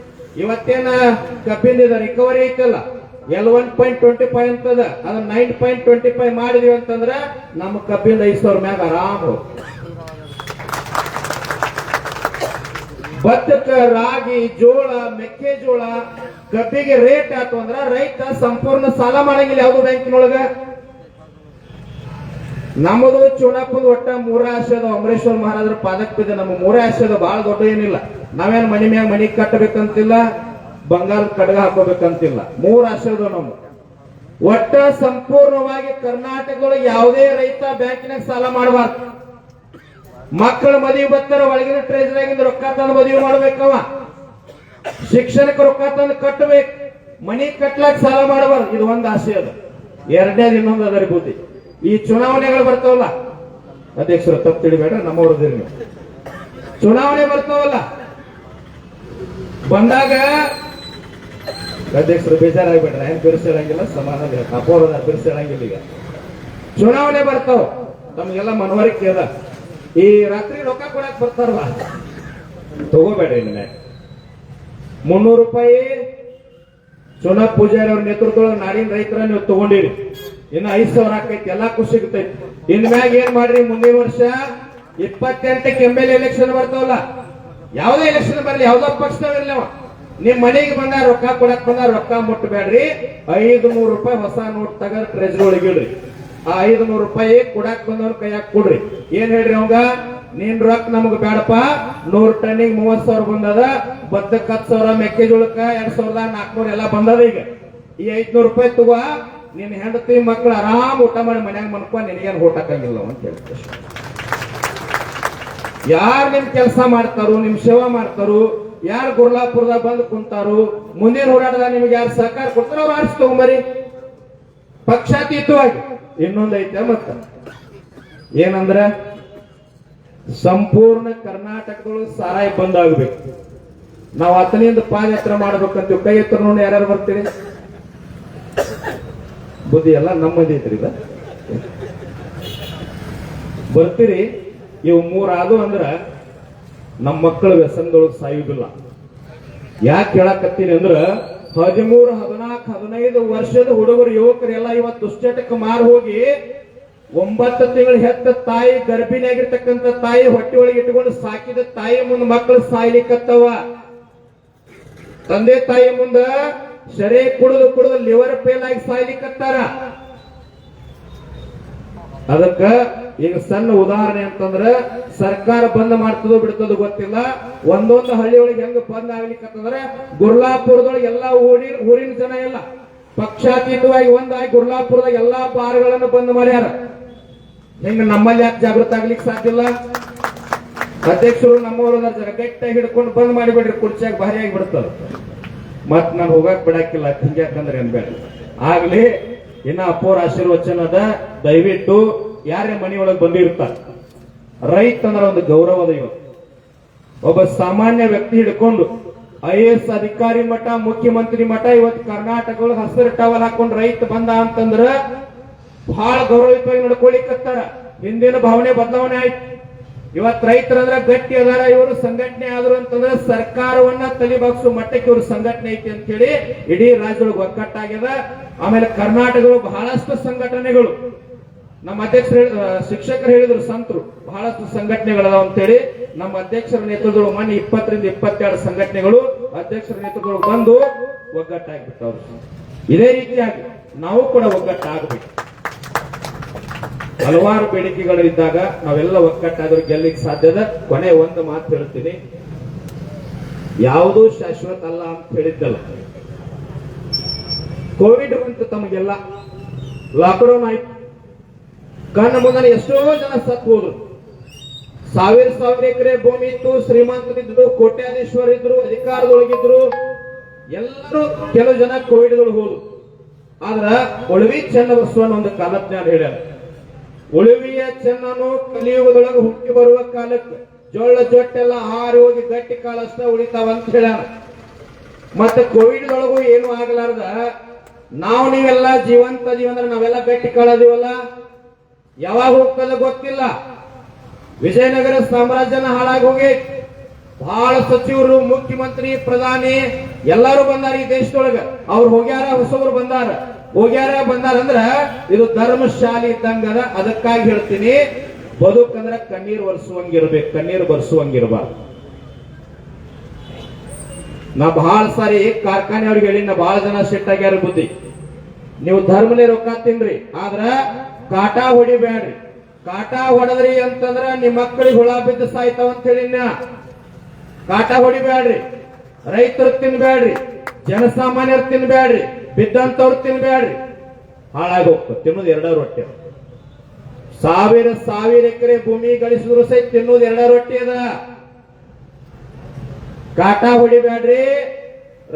ಇವತ್ತೇನ ಕಬ್ಬಿಂದ ರಿಕವರಿ ಐತಲ್ಲ, L one point twenty five ಅಂತದ, ಅದನ್ನ ನೈನ್ ಪಾಯಿಂಟ್ ಟ್ವೆಂಟಿ ಫೈವ್ ಮಾಡಿದೀವಿ ಅಂತಂದ್ರ ನಮ್ಮ ಕಬ್ಬಿಂದ ಐದು ಸಾವಿರ ಮ್ಯಾಗ ಆರಾಮ್. ಭತ್ತಕ್ಕ ರಾಗಿ, ಜೋಳ, ಮೆಕ್ಕೆಜೋಳ, ಕಬ್ಬಿಗೆ ರೇಟ್ ಆತು ಅಂದ್ರ ರೈತ ಸಂಪೂರ್ಣ ಸಾಲ ಮಾಡಂಗಿಲ್ಲ ಯಾವ್ದು ಬ್ಯಾಂಕಿನೊಳಗ. ನಮ್ಮದು ಚುನಾಪದ ಒಟ್ಟ ಮೂರ ಆಶೆ ಅದ ಅಮರೇಶ್ವರ ಮಹಾರಾಜರ ಪಾದಕ್ ಬಿದ್ದ ನಮ್ಮ ಮೂರ ಆಸೆ ಅದ ಬಹಳ ದೊಡ್ಡ ಏನಿಲ್ಲ. ನಾವೇನ್ ಮನಿ ಮ್ಯಾಗ ಮನಿ ಕಟ್ಟಬೇಕಂತಿಲ್ಲ, ಬಂಗಾರದ ಕಡಗ ಹಾಕೋಬೇಕಂತಿಲ್ಲ. ಮೂರ್ ಆಸೆ ಅದ ನಮ್ಮ. ಒಟ್ಟ ಸಂಪೂರ್ಣವಾಗಿ ಕರ್ನಾಟಕದೊಳಗೆ ಯಾವುದೇ ರೈತ ಬ್ಯಾಂಕಿನಾಗ ಸಾಲ ಮಾಡಬಾರ್ದು. ಮಕ್ಕಳ ಮದುವೆ ಬತ್ತರ ಒಳಗಿನ ಟ್ರೇಜರಾಗಿಂದ ರೊಕ್ಕ ತಂದು ಮದುವೆ ಮಾಡ್ಬೇಕವ. ಶಿಕ್ಷಣಕ್ಕೆ ರೊಕ್ಕ ತಂದು ಕಟ್ಟಬೇಕು. ಮನಿ ಕಟ್ಲಾಕ್ ಸಾಲ ಮಾಡಬಾರ್ದು. ಇದು ಒಂದು ಆಸೆ ಅದು ಎರಡನೇದು ಇನ್ನೊಂದು ಅದರ ಬುದ್ಧಿ. ಈ ಚುನಾವಣೆಗಳು ಬರ್ತಾವಲ್ಲ? ಅಧ್ಯಕ್ಷರು ತಪ್ಪು ತಿಳಿಬೇಡ ನಮ್ಮವ್ರದಿರಿ ನೀವು ಚುನಾವಣೆ ಬರ್ತಾವಲ್ಲ? ಬಂದಾಗ ಅಧ್ಯಕ್ಷರು ಬೇಜಾರಾಗ್ಬೇಡ್ರ ಏನ್ ಬಿರ್ಸಿಡಂಗಿಲ್ಲ ಸಮಾನ ಅಪೋರದ ಬಿರ್ಸಿಡಂಗಿಲ್ಲ ಈಗ. ಚುನಾವಣೆ ಬರ್ತಾವ. ನಮ್ಗೆಲ್ಲ ಮನವರಿಕೆ ಅದ. ಈ ರಾತ್ರಿ ರೊಕ್ಕ ಕೊಡಕ್ ಬರ್ತಾರಲ್ಲ? ತಗೋಬೇಡ್ರಿ ನಿನ್ನೆ. ಮುನ್ನೂರು ರೂಪಾಯಿ, ಚುನಾವ್ ಪೂಜಾರಿ ಅವ್ರ ನೇತೃತ್ವದ ನಾಡಿನ ರೈತರ ನೀವು ತಗೊಂಡಿರಿ. ಇನ್ನು ಐದು ಸಾವಿರ ಆಕೈತಿ ಎಲ್ಲಾ ಖುಷಿ ಸಿಗುತ್ತೈತಿ ಇನ್ ಮ್ಯಾಗ ಏನ್ ಮಾಡ್ರಿ, ಮುಂದಿನ ವರ್ಷ ಇಪ್ಪತ್ತೆಂಟಕ್ಕೆ ಎಂ ಎಲ್ ಎಲೆಕ್ಷನ್ ಬರ್ತಾವಲ್ಲ, ಯಾವ್ದೇ ಎಲೆಕ್ಷನ್ ಬರಲಿ, ಯಾವ್ದೋ ಪಕ್ಷದವಿರ್ಲಿ ಅವ. ನಿಮ್ ಮನೆಗೆ ಬಂದ ರೊಕ್ಕ ಕೊಡಕ್ ಬಂದ ರೊಕ್ಕ ಮುಟ್ಟಬೇಡ್ರಿ ಐದು ನೂರು ರೂಪಾಯಿ ಹೊಸ ನೋಟ್ ತಗ ಟ್ರೆಜರ್ ಒಳಗಿಡ್ರಿ ಆ ಐದು ನೂರು ರೂಪಾಯಿ ಕೊಡಕ್ ಬಂದವ್ರ ಕೈಯಾಗ ಕೊಡ್ರಿ. ಏನ್ ಹೇಳ್ರಿ ಅವಂಗ? ನೀನ್ ರೊಕ್ಕ ನಮಗ್ ಬೇಡಪ್ಪ. ನೂರ್ ಟನ್ನಿಗೆ ಮೂವತ್ ಸಾವಿರ ಬಂದದ ಭತ್ತಕ್ಕೆ ಹತ್ತು ಸಾವಿರ, ಮೆಕ್ಕೆಜೋಳಕ್ಕ ಎರಡ್ ಸಾವಿರದ ನಾಲ್ಕನೂರ ಎಲ್ಲ ಬಂದದ ಈಗ. ಈ ಐದ್ನೂರು ರೂಪಾಯಿ ತಗೋ ನಿನ್ ಹೆಂಡತಿ ಮಕ್ಕಳು ಆರಾಮ್ ಊಟ ಮಾಡಿ ಮನ್ಯಾಗ ಮನ್ಕೊಂಡು ನಿನಗೇನು ಹೊಟ್ಟಾಕಾಗಿಲ್ಲ ಅಂತ ಹೇಳ್ತಾರೆ ಯಾರು ನಿಮ್ ಕೆಲಸ ಮಾಡ್ತಾರೋ, ನಿಮ್ ಸೇವಾ ಮಾಡ್ತಾರೋ, ಯಾರು ಗುರ್ಲಾಪುರದಾಗ ಬಂದು ಕುಂತಾರೋ, ಮುಂದಿನ ಹೋರಾಟದಾಗ ನಿಮ್ಗೆ ಯಾರು ಸಹಕಾರ ಕೊಡ್ತಾರೋ ಅವ್ರು ಆರಿಸಿ ತಗೊಂಬರಿ. ಪಕ್ಷಾತೀತವಾಗಿ. ಇನ್ನೊಂದ್ ಐತೆ ಮತ್ತ. ಏನಂದ್ರ ಸಂಪೂರ್ಣ ಕರ್ನಾಟಕದೊಳಗೆ ಸಾರಾಯಿ ಬಂದಾಗಬೇಕು ನಾವು ಆತನಿಂದ ಪಾದಯಾತ್ರೆ ಮಾಡ್ಬೇಕಂತೀವಿ. ಕೈ ಎತ್ತರ ನೋಡಿ ಯಾರ್ಯಾರು ಬರ್ತೀರಿ? ಬುದ್ಧಿ ಎಲ್ಲ ನಮ್ಮದೇ ಬರ್ತೀರಿ ಬರ್ತೀರಿ, ಇವು ಮೂರಾದು ಅಂದ್ರ ನಮ್ಮ ಮಕ್ಕಳ ವ್ಯಸನದೊಳಗೆ ಸಾಯುವುದಿಲ್ಲ ಯಾಕೆ ಹೇಳಕತ್ತೀನಿ ಅಂದ್ರ ಹದಿಮೂರು, ಹದಿನಾಲ್ಕು, ಹದಿನೈದು ವರ್ಷದ ಹುಡುಗರು ಯುವಕರೆಲ್ಲ ಇವತ್ತು ದುಶ್ಚಟಕ್ಕೆ ಮಾರು ಹೋಗಿ ಒಂಬತ್ತು ತಿಂಗಳು ಹೆತ್ತ ತಾಯಿ ಗರ್ಭಿಣಿಯಾಗಿರ್ತಕ್ಕಂಥ ತಾಯಿ ಹೊಟ್ಟೆ ಒಳಗೆ ಇಟ್ಕೊಂಡು ಸಾಕಿದ ತಾಯಿ ಮುಂದೆ ಮಕ್ಕಳು ಸಾಯ್ಲಿಕ್ಕತ್ತವ ತಂದೆ ತಾಯಿ ಮುಂದ ಶರೇ ಕುಡಿದು ಕುಡಿದು ಲಿವರ್ ಫೇಲ್ ಆಗಿ ಸಾಯ್ಲಿಕ್ಕತ್ತಾರ. ಅದಕ್ಕ ಈಗ ಸಣ್ಣ ಉದಾಹರಣೆ ಅಂತಂದ್ರ ಸರ್ಕಾರ ಬಂದ್ ಮಾಡ್ತದೋ ಬಿಡ್ತದೋ ಗೊತ್ತಿಲ್ಲ. ಒಂದೊಂದು ಹಳ್ಳಿ ಒಳಗೆ ಹೆಂಗ ಬಂದ್ ಆಗ್ಲಿಕ್ಕಂತಂದ್ರ ಗುರ್ಲಾಪುರದೊಳಗೆ ಎಲ್ಲಾ ಊರಿ ಊರಿನ ಜನ ಎಲ್ಲ ಪಕ್ಷಾತೀತವಾಗಿ ಒಂದಾಗಿ ಗುರ್ಲಾಪುರದಾಗ ಎಲ್ಲಾ ಬಾರ್ಗಳನ್ನು ಬಂದ್ ಮಾಡ್ಯಾರ. ಹೆಂಗ ನಮ್ಮಲ್ಲಿ ಯಾಕೆ ಜಾಗೃತ ಆಗ್ಲಿಕ್ಕೆ ಸಾಧ್ಯ ಇಲ್ಲ? ಅಧ್ಯಕ್ಷರು ನಮ್ಮವರು ಜನ ಗಟ್ಟಾಗಿ ಹಿಡ್ಕೊಂಡು ಬಂದ್ ಮಾಡಿಬಿಡ್ರಿ ಕುರ್ಚಿಯಾಗಿ ಭಾರಿ ಆಗಿ ಬಿಡ್ತದ. ಮತ್ ನಾನು ಹೋಗಕ್ ಬಿಡಾಕಿಲ್ಲ, ಹಿಂಗ್ಯಾಕಂದ್ರೆ ಅನ್ಬೇಡ. ಆಗ್ಲಿ ಇನ್ನ ಅಪ್ಪೋರ್ ಆಶೀರ್ವಚನ ಅದ ದಯವಿಟ್ಟು ಯಾರೇ ಮನೆಯೊಳಗೆ ಬಂದಿರ್ತಾರ ರೈತ ಅಂದ್ರೆ ಒಂದು ಗೌರವದ ಇವತ್ತು ಒಬ್ಬ ಸಾಮಾನ್ಯ ವ್ಯಕ್ತಿ ಹಿಡ್ಕೊಂಡು ಐ ಎ ಎಸ್ ಅಧಿಕಾರಿ ಮಠ, ಮುಖ್ಯಮಂತ್ರಿ ಮಠ, ಇವತ್ತು ಕರ್ನಾಟಕ ಹಸಿರು ಟವಲ್ ಹಾಕೊಂಡು ರೈತ ಬಂದ ಅಂತಂದ್ರ ಬಹಳ ಗೌರವಯುತವಾಗಿ ನಡ್ಕೊಳಿಕತ್ತಾರ. ಹಿಂದಿನ ಭಾವನೆ ಬದಲಾವಣೆ ಆಯ್ತು. ಇವತ್ ರೈತರಂದ್ರ ಗಟ್ಟಿ ಅದಾರ, ಇವರು ಸಂಘಟನೆ ಆದ್ರು ಅಂತಂದ್ರೆ ಸರ್ಕಾರವನ್ನ ತಲಿಬಾಗ್ಸೋ ಮಟ್ಟಕ್ಕೆ ಇವ್ರ ಸಂಘಟನೆ ಐತಿ ಅಂತ ಹೇಳಿ ಇಡೀ ರಾಜ್ಯದೊಳಗೆ ಒಗ್ಗಟ್ಟಾಗ್ಯದ ಆಮೇಲೆ ಕರ್ನಾಟಕಗಳು ಬಹಳಷ್ಟು ಸಂಘಟನೆಗಳು. ನಮ್ಮ ಅಧ್ಯಕ್ಷರು ಶಿಕ್ಷಕರು ಹೇಳಿದ್ರು ಸಂತರು, ಬಹಳಷ್ಟು ಸಂಘಟನೆಗಳದಾವ ಅಂತೇಳಿ ನಮ್ಮ ಅಧ್ಯಕ್ಷರ ನೇತೃತ್ವದೊಳಗೆ ಮೊನ್ನೆ ಇಪ್ಪತ್ತರಿಂದ ಇಪ್ಪತ್ತೆರಡು ಸಂಘಟನೆಗಳು ಅಧ್ಯಕ್ಷರ ನೇತೃತ್ವದೊಳಗೆ ಬಂದು ಒಗ್ಗಟ್ಟಾಗ್ಬಿಟ್ಟವ್ರು ಇದೇ ರೀತಿಯಾಗಿ ನಾವು ಕೂಡ ಒಗ್ಗಟ್ಟಾಗಬೇಕು. ಹಲವಾರು ಬೇಡಿಕೆಗಳು ಇದ್ದಾಗ ನಾವೆಲ್ಲ ಒಕ್ಕಟ್ಟಾದ್ರೂ ಗೆಲ್ಲಿಕ್ ಸಾಧ್ಯದ ಕೊನೆ ಒಂದು ಮಾತು ಹೇಳ್ತೀನಿ. ಯಾವುದೂ ಶಾಶ್ವತ ಅಲ್ಲ ಅಂತ ಹೇಳಿದ್ದಲ್ಲ. ಕೋವಿಡ್ ಬಂತು ತಮಗೆಲ್ಲ. ಲಾಕ್ಡೌನ್ ಆಯ್ತು. ಕಣ್ಣ ಮುಂದೆ ಎಷ್ಟೋ ಜನ ಸತ್ ಸಾವಿರ ಸಾವಿರ ಎಕರೆ ಭೂಮಿ ಇತ್ತು, ಶ್ರೀಮಂತರಿದ್ರು, ಕೋಟ್ಯಾಧೀಶ್ವರ ಇದ್ರು, ಅಧಿಕಾರದೊಳಗಿದ್ರು. ಎಲ್ಲರೂ ಕೆಲವು ಜನ ಕೋವಿಡ್ ಹೋದ್ರು. ಆದ್ರ ಒಳವಿ ಚೆನ್ನ ಬಸವಣ್ಣ ಒಂದು ಕಾಲಜ್ಞಾನ ಹೇಳ್ಯಾರ. ಉಳುವಿಯ ಚೆನ್ನನು ಕಲಿಯುಗದೊಳಗೆ ಹುಟ್ಟಿ ಬರುವ ಕಾಲಕ್ಕೆ ಜೋಳ ಜೊಟ್ಟೆಲ್ಲ ಹಾರಿ ಹೋಗಿ ಗಟ್ಟಿ ಕಾಳಷ್ಟ ಉಳಿತಾವ ಅಂತ ಹೇಳ್ಯಾರ. ಮತ್ತೆ ಕೋವಿಡ್ ಒಳಗೂ ಏನು ಆಗಲಾರ್ದ, ನಾವು ನೀವೆಲ್ಲ ಜೀವಂತ ಜೀವ ಅಂದ್ರೆ ನಾವೆಲ್ಲ ಗಟ್ಟಿ ಕಾಳದಿವಲ್ಲ? ಯಾವಾಗ ಹೋಗ್ತದ ಗೊತ್ತಿಲ್ಲ. ವಿಜಯನಗರ ಸಾಮ್ರಾಜ್ಯನ ಹಾಳಾಗಿ ಹೋಗಿ ಬಹಳ ಸಚಿವರು, ಮುಖ್ಯಮಂತ್ರಿ, ಪ್ರಧಾನಿ ಎಲ್ಲರೂ ಬಂದಾರ ಈ ದೇಶದೊಳಗೆ. ಅವ್ರು ಹೋಗ್ಯಾರ, ಹೊಸವರು ಬಂದಾರ. ಹೋಗ್ಯಾರ ಬಂದಾರಂದ್ರ ಇದು ಧರ್ಮಶಾಲಿ ಇದ್ದಂಗದ ಅದಕ್ಕಾಗಿ ಹೇಳ್ತೀನಿ. ಬದುಕಂದ್ರ ಕಣ್ಣೀರ್ ಒರೆಸುವಂಗಿರ್ಬೇಕು, ಕಣ್ಣೀರ್ ಬರ್ಸುವಂಗಿರ್ಬಾರ್ದು. ನಾ ಬಹಳ ಸಾರಿ ಕಾರ್ಖಾನೆ ಅವ್ರಿಗೆ ಹೇಳಿ ನಾ ಬಹಳ ಜನ ಸಿಟ್ಟಾಗ್ಯಾರ ಬುದ್ಧಿ. ನೀವು ಧರ್ಮನೇ ರೊಕ್ಕ ತಿನ್ರಿ, ಆದ್ರ ಕಾಟ ಹೊಡಿಬೇಡ್ರಿ ಕಾಟ ಹೊಡೆದ್ರಿ ಅಂತಂದ್ರ ನಿಮ್ಮ ಮಕ್ಕಳಿಗೆ ಹುಳ ಬಿದ್ದು ಸಾಯ್ತಾವ ಅಂತ ಹೇಳಿ ನಾ. ಕಾಟ ಹೊಡಿಬೇಡ್ರಿ ರೈತರು ತಿನ್ಬೇಡ್ರಿ ಜನಸಾಮಾನ್ಯರು ತಿನ್ಬೇಡ್ರಿ ಬಿದ್ದಂತವ್ರು ತಿನ್ಬೇಡ್ರಿ ಹಾಳಾಗಿ ಹೋಗ್ತದೆ. ತಿನ್ನೋದು ಎರಡ ರೊಟ್ಟಿ ಸಾವಿರ ಸಾವಿರ ಎಕರೆ ಭೂಮಿ ಗಳಿಸಿದ್ರು ಸಹಿತ ತಿನ್ನೋದು ಎರಡ ರೊಟ್ಟಿ ಅದ. ಕಾಟ ಹೊಡಿಬೇಡ್ರಿ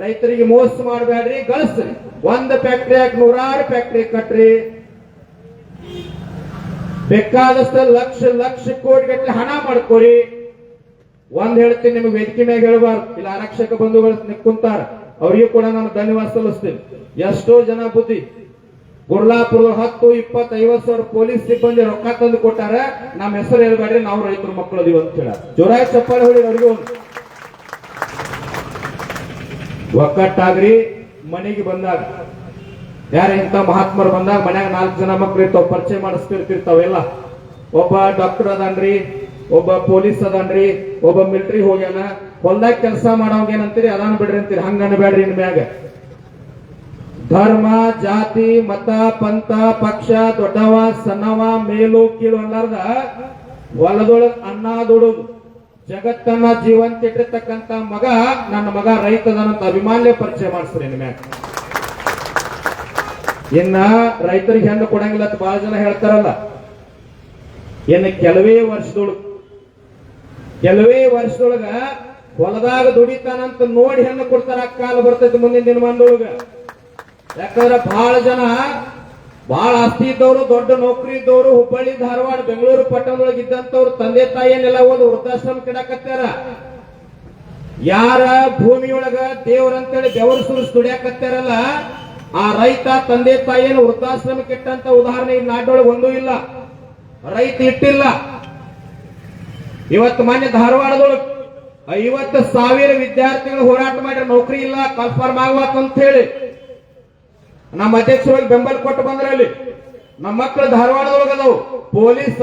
ರೈತರಿಗೆ ಮೋಸ ಮಾಡಬೇಡ್ರಿ ಗಳಿಸ್ರಿ. ಒಂದು ಫ್ಯಾಕ್ಟ್ರಿ ಹಾಕಿ ನೂರಾರು ಫ್ಯಾಕ್ಟ್ರಿ ಕಟ್ರಿ. ಬೇಕಾದಷ್ಟು ಲಕ್ಷ ಲಕ್ಷ ಕೋಟಿ ಗಟ್ಟಲೆ ಹಣ ಮಾಡ್ಕೋರಿ. ಒಂದ್ ಹೇಳ್ತೀನಿ ನಿಮಗೆ ವೇದಿಕೆ ಮ್ಯಾಗ ಹೇಳಬಾರ್ದು. ಇಲ್ಲ ಆರಕ್ಷಕ ಬಂಧುಗಳು ಕುಂತಾರ. ಅವರಿಗೂ ಕೂಡ ನಾನು ಧನ್ಯವಾದ ಸಲ್ಲಿಸ್ತೇನೆ. ಎಷ್ಟೋ ಜನ ಬುದ್ಧಿ. ಗುರ್ಲಾಪುರದ ಹತ್ತು, ಇಪ್ಪತ್ತು, ಐವತ್ತು ಸಾವಿರ ಪೊಲೀಸ್ ಸಿಬ್ಬಂದಿ ರೊಕ್ಕ ತಂದು ಕೊಟ್ಟಾರ, ನಮ್ಮ ಹೆಸರು ಹೇಳ್ಬೇಡ್ರಿ, ನಾವು ರೈತರ ಮಕ್ಕಳು ಅದೀವಿ ಅಂತ ಹೇಳ. ಜೋರಾಗಿ ಚಪ್ಪಾಳೆ ಹೊಡಿ ಅವ್ರಿಗೂ. ಒಕ್ಕಟ್ಟಾಗ್ರಿ, ಮನೆಗೆ ಬಂದಾಗ. ಯಾರ ಇಂಥ ಮಹಾತ್ಮರು ಬಂದಾಗ ಮನ್ಯಾಗ ನಾಲ್ಕು ಜನ ಮಕ್ಳು ಇರ್ತಾವ, ಪರಿಚಯ ಮಾಡಿಸ್ತಿರ್ತಿರ್ತಾವೆಲ್ಲ ಒಬ್ಬ ಡಾಕ್ಟರ್ ಅದಾನ್ರಿ, ಒಬ್ಬ ಪೊಲೀಸ್ ಅದಾನ್ರಿ, ಒಬ್ಬ ಮಿಲಿಟರಿ ಹೋಗ್ಯಾನ. ಹೊಲ್ದಾಗ ಕೆಲಸ ಮಾಡೋಂಗ ಏನಂತೀರಿ? ಅದಾನ್ ಬಿಡ್ರಿ ಅಂತೀರಿ. ಹಂಗ ಅನ್ಬೇಡ್ರಿ ಇನ್ ಮ್ಯಾಗ. ಧರ್ಮ, ಜಾತಿ, ಮತ, ಪಂಥ, ಪಕ್ಷ, ದೊಡ್ಡವ, ಸಣ್ಣವ, ಮೇಲು, ಕೀಳು ಅನ್ನಾರ್ದ ಹೊಲದೊಳಗ್ ಅನ್ನ ದುಡುದು ಜಗತ್ತನ್ನ ಜೀವಂತ ಇಟ್ಟಿರ್ತಕ್ಕಂತ ಮಗ ನನ್ನ ಮಗ ರೈತದನಂತ ಅಭಿಮಾನ್ಯ ಪರಿಚಯ ಮಾಡಿಸ್ರಿ ನಿನ್ ಮ್ಯಾಗ. ಇನ್ನ ರೈತರಿಗೆ ಹೆಣ್ಣು ಕೊಡಂಗಿಲ್ಲ ಅಂತ ಬಹಳ ಜನ ಹೇಳ್ತಾರಲ್ಲ. ಇನ್ನು ಕೆಲವೇ ವರ್ಷದೊಳಗ ಕೆಲವೇ ವರ್ಷದೊಳಗ ಹೊಲದಾಗ ದುಡಿತಾನಂತ ನೋಡಿ ಹೆಣ್ಣು ಕೊಡ್ತಾರ ಕಾಲ ಬರ್ತೈತಿ ಮುಂದಿನ ದಿನಮಾನದೊಳಗ. ಯಾಕಂದ್ರೆ ಬಹಳ ಜನ ಬಹಳ ಆಸ್ತಿ ಇದ್ದವರು, ದೊಡ್ಡ ನೌಕರಿ ಇದ್ದವರು, ಹುಬ್ಬಳ್ಳಿ, ಧಾರವಾಡ, ಬೆಂಗಳೂರು ಪಟ್ಟಣದೊಳಗೆ ಇದ್ದಂತವ್ರು ತಂದೆ ತಾಯಿಯನ್ನೆಲ್ಲ ಓದು ವೃದ್ಧಾಶ್ರಮ ಕಿಡಕತ್ತಾರ ಯಾರ ಭೂಮಿಯೊಳಗ ದೇವ್ರಂತೇಳಿ ಬೆವರು ಸುರಿಸಿ ದುಡಿಯಾಕತ್ತಾರಲ್ಲ, ಆ ರೈತ ತಂದೆ ತಾಯಿಯನ್ನು ವೃದ್ಧಾಶ್ರಮ ಕೆಟ್ಟಂತ ಉದಾಹರಣೆ ಈ ನಾಡೊಳಗೆ ಒಂದೂ ಇಲ್ಲ. ರೈತ ಇಟ್ಟಿಲ್ಲ. ಇವತ್ತು ಮಾನ್ಯ ಧಾರವಾಡದೊಳಗೆ ಐವತ್ತು ಸಾವಿರ ವಿದ್ಯಾರ್ಥಿಗಳು ಹೋರಾಟ ಮಾಡಿ ನೌಕರಿ ಇಲ್ಲ ಕನ್ಫರ್ಮ್ ಆಗ್ಬೇಕಂತ ಹೇಳಿ ನಮ್ಮ ಅಧ್ಯಕ್ಷರು ಬೆಂಬಲ ಕೊಟ್ಟು ಬಂದ್ರಲ್ಲಿ. ನಮ್ಮ ಮಕ್ಕಳು ಧಾರವಾಡದೊಳಗೆ ಅದಾವು. Police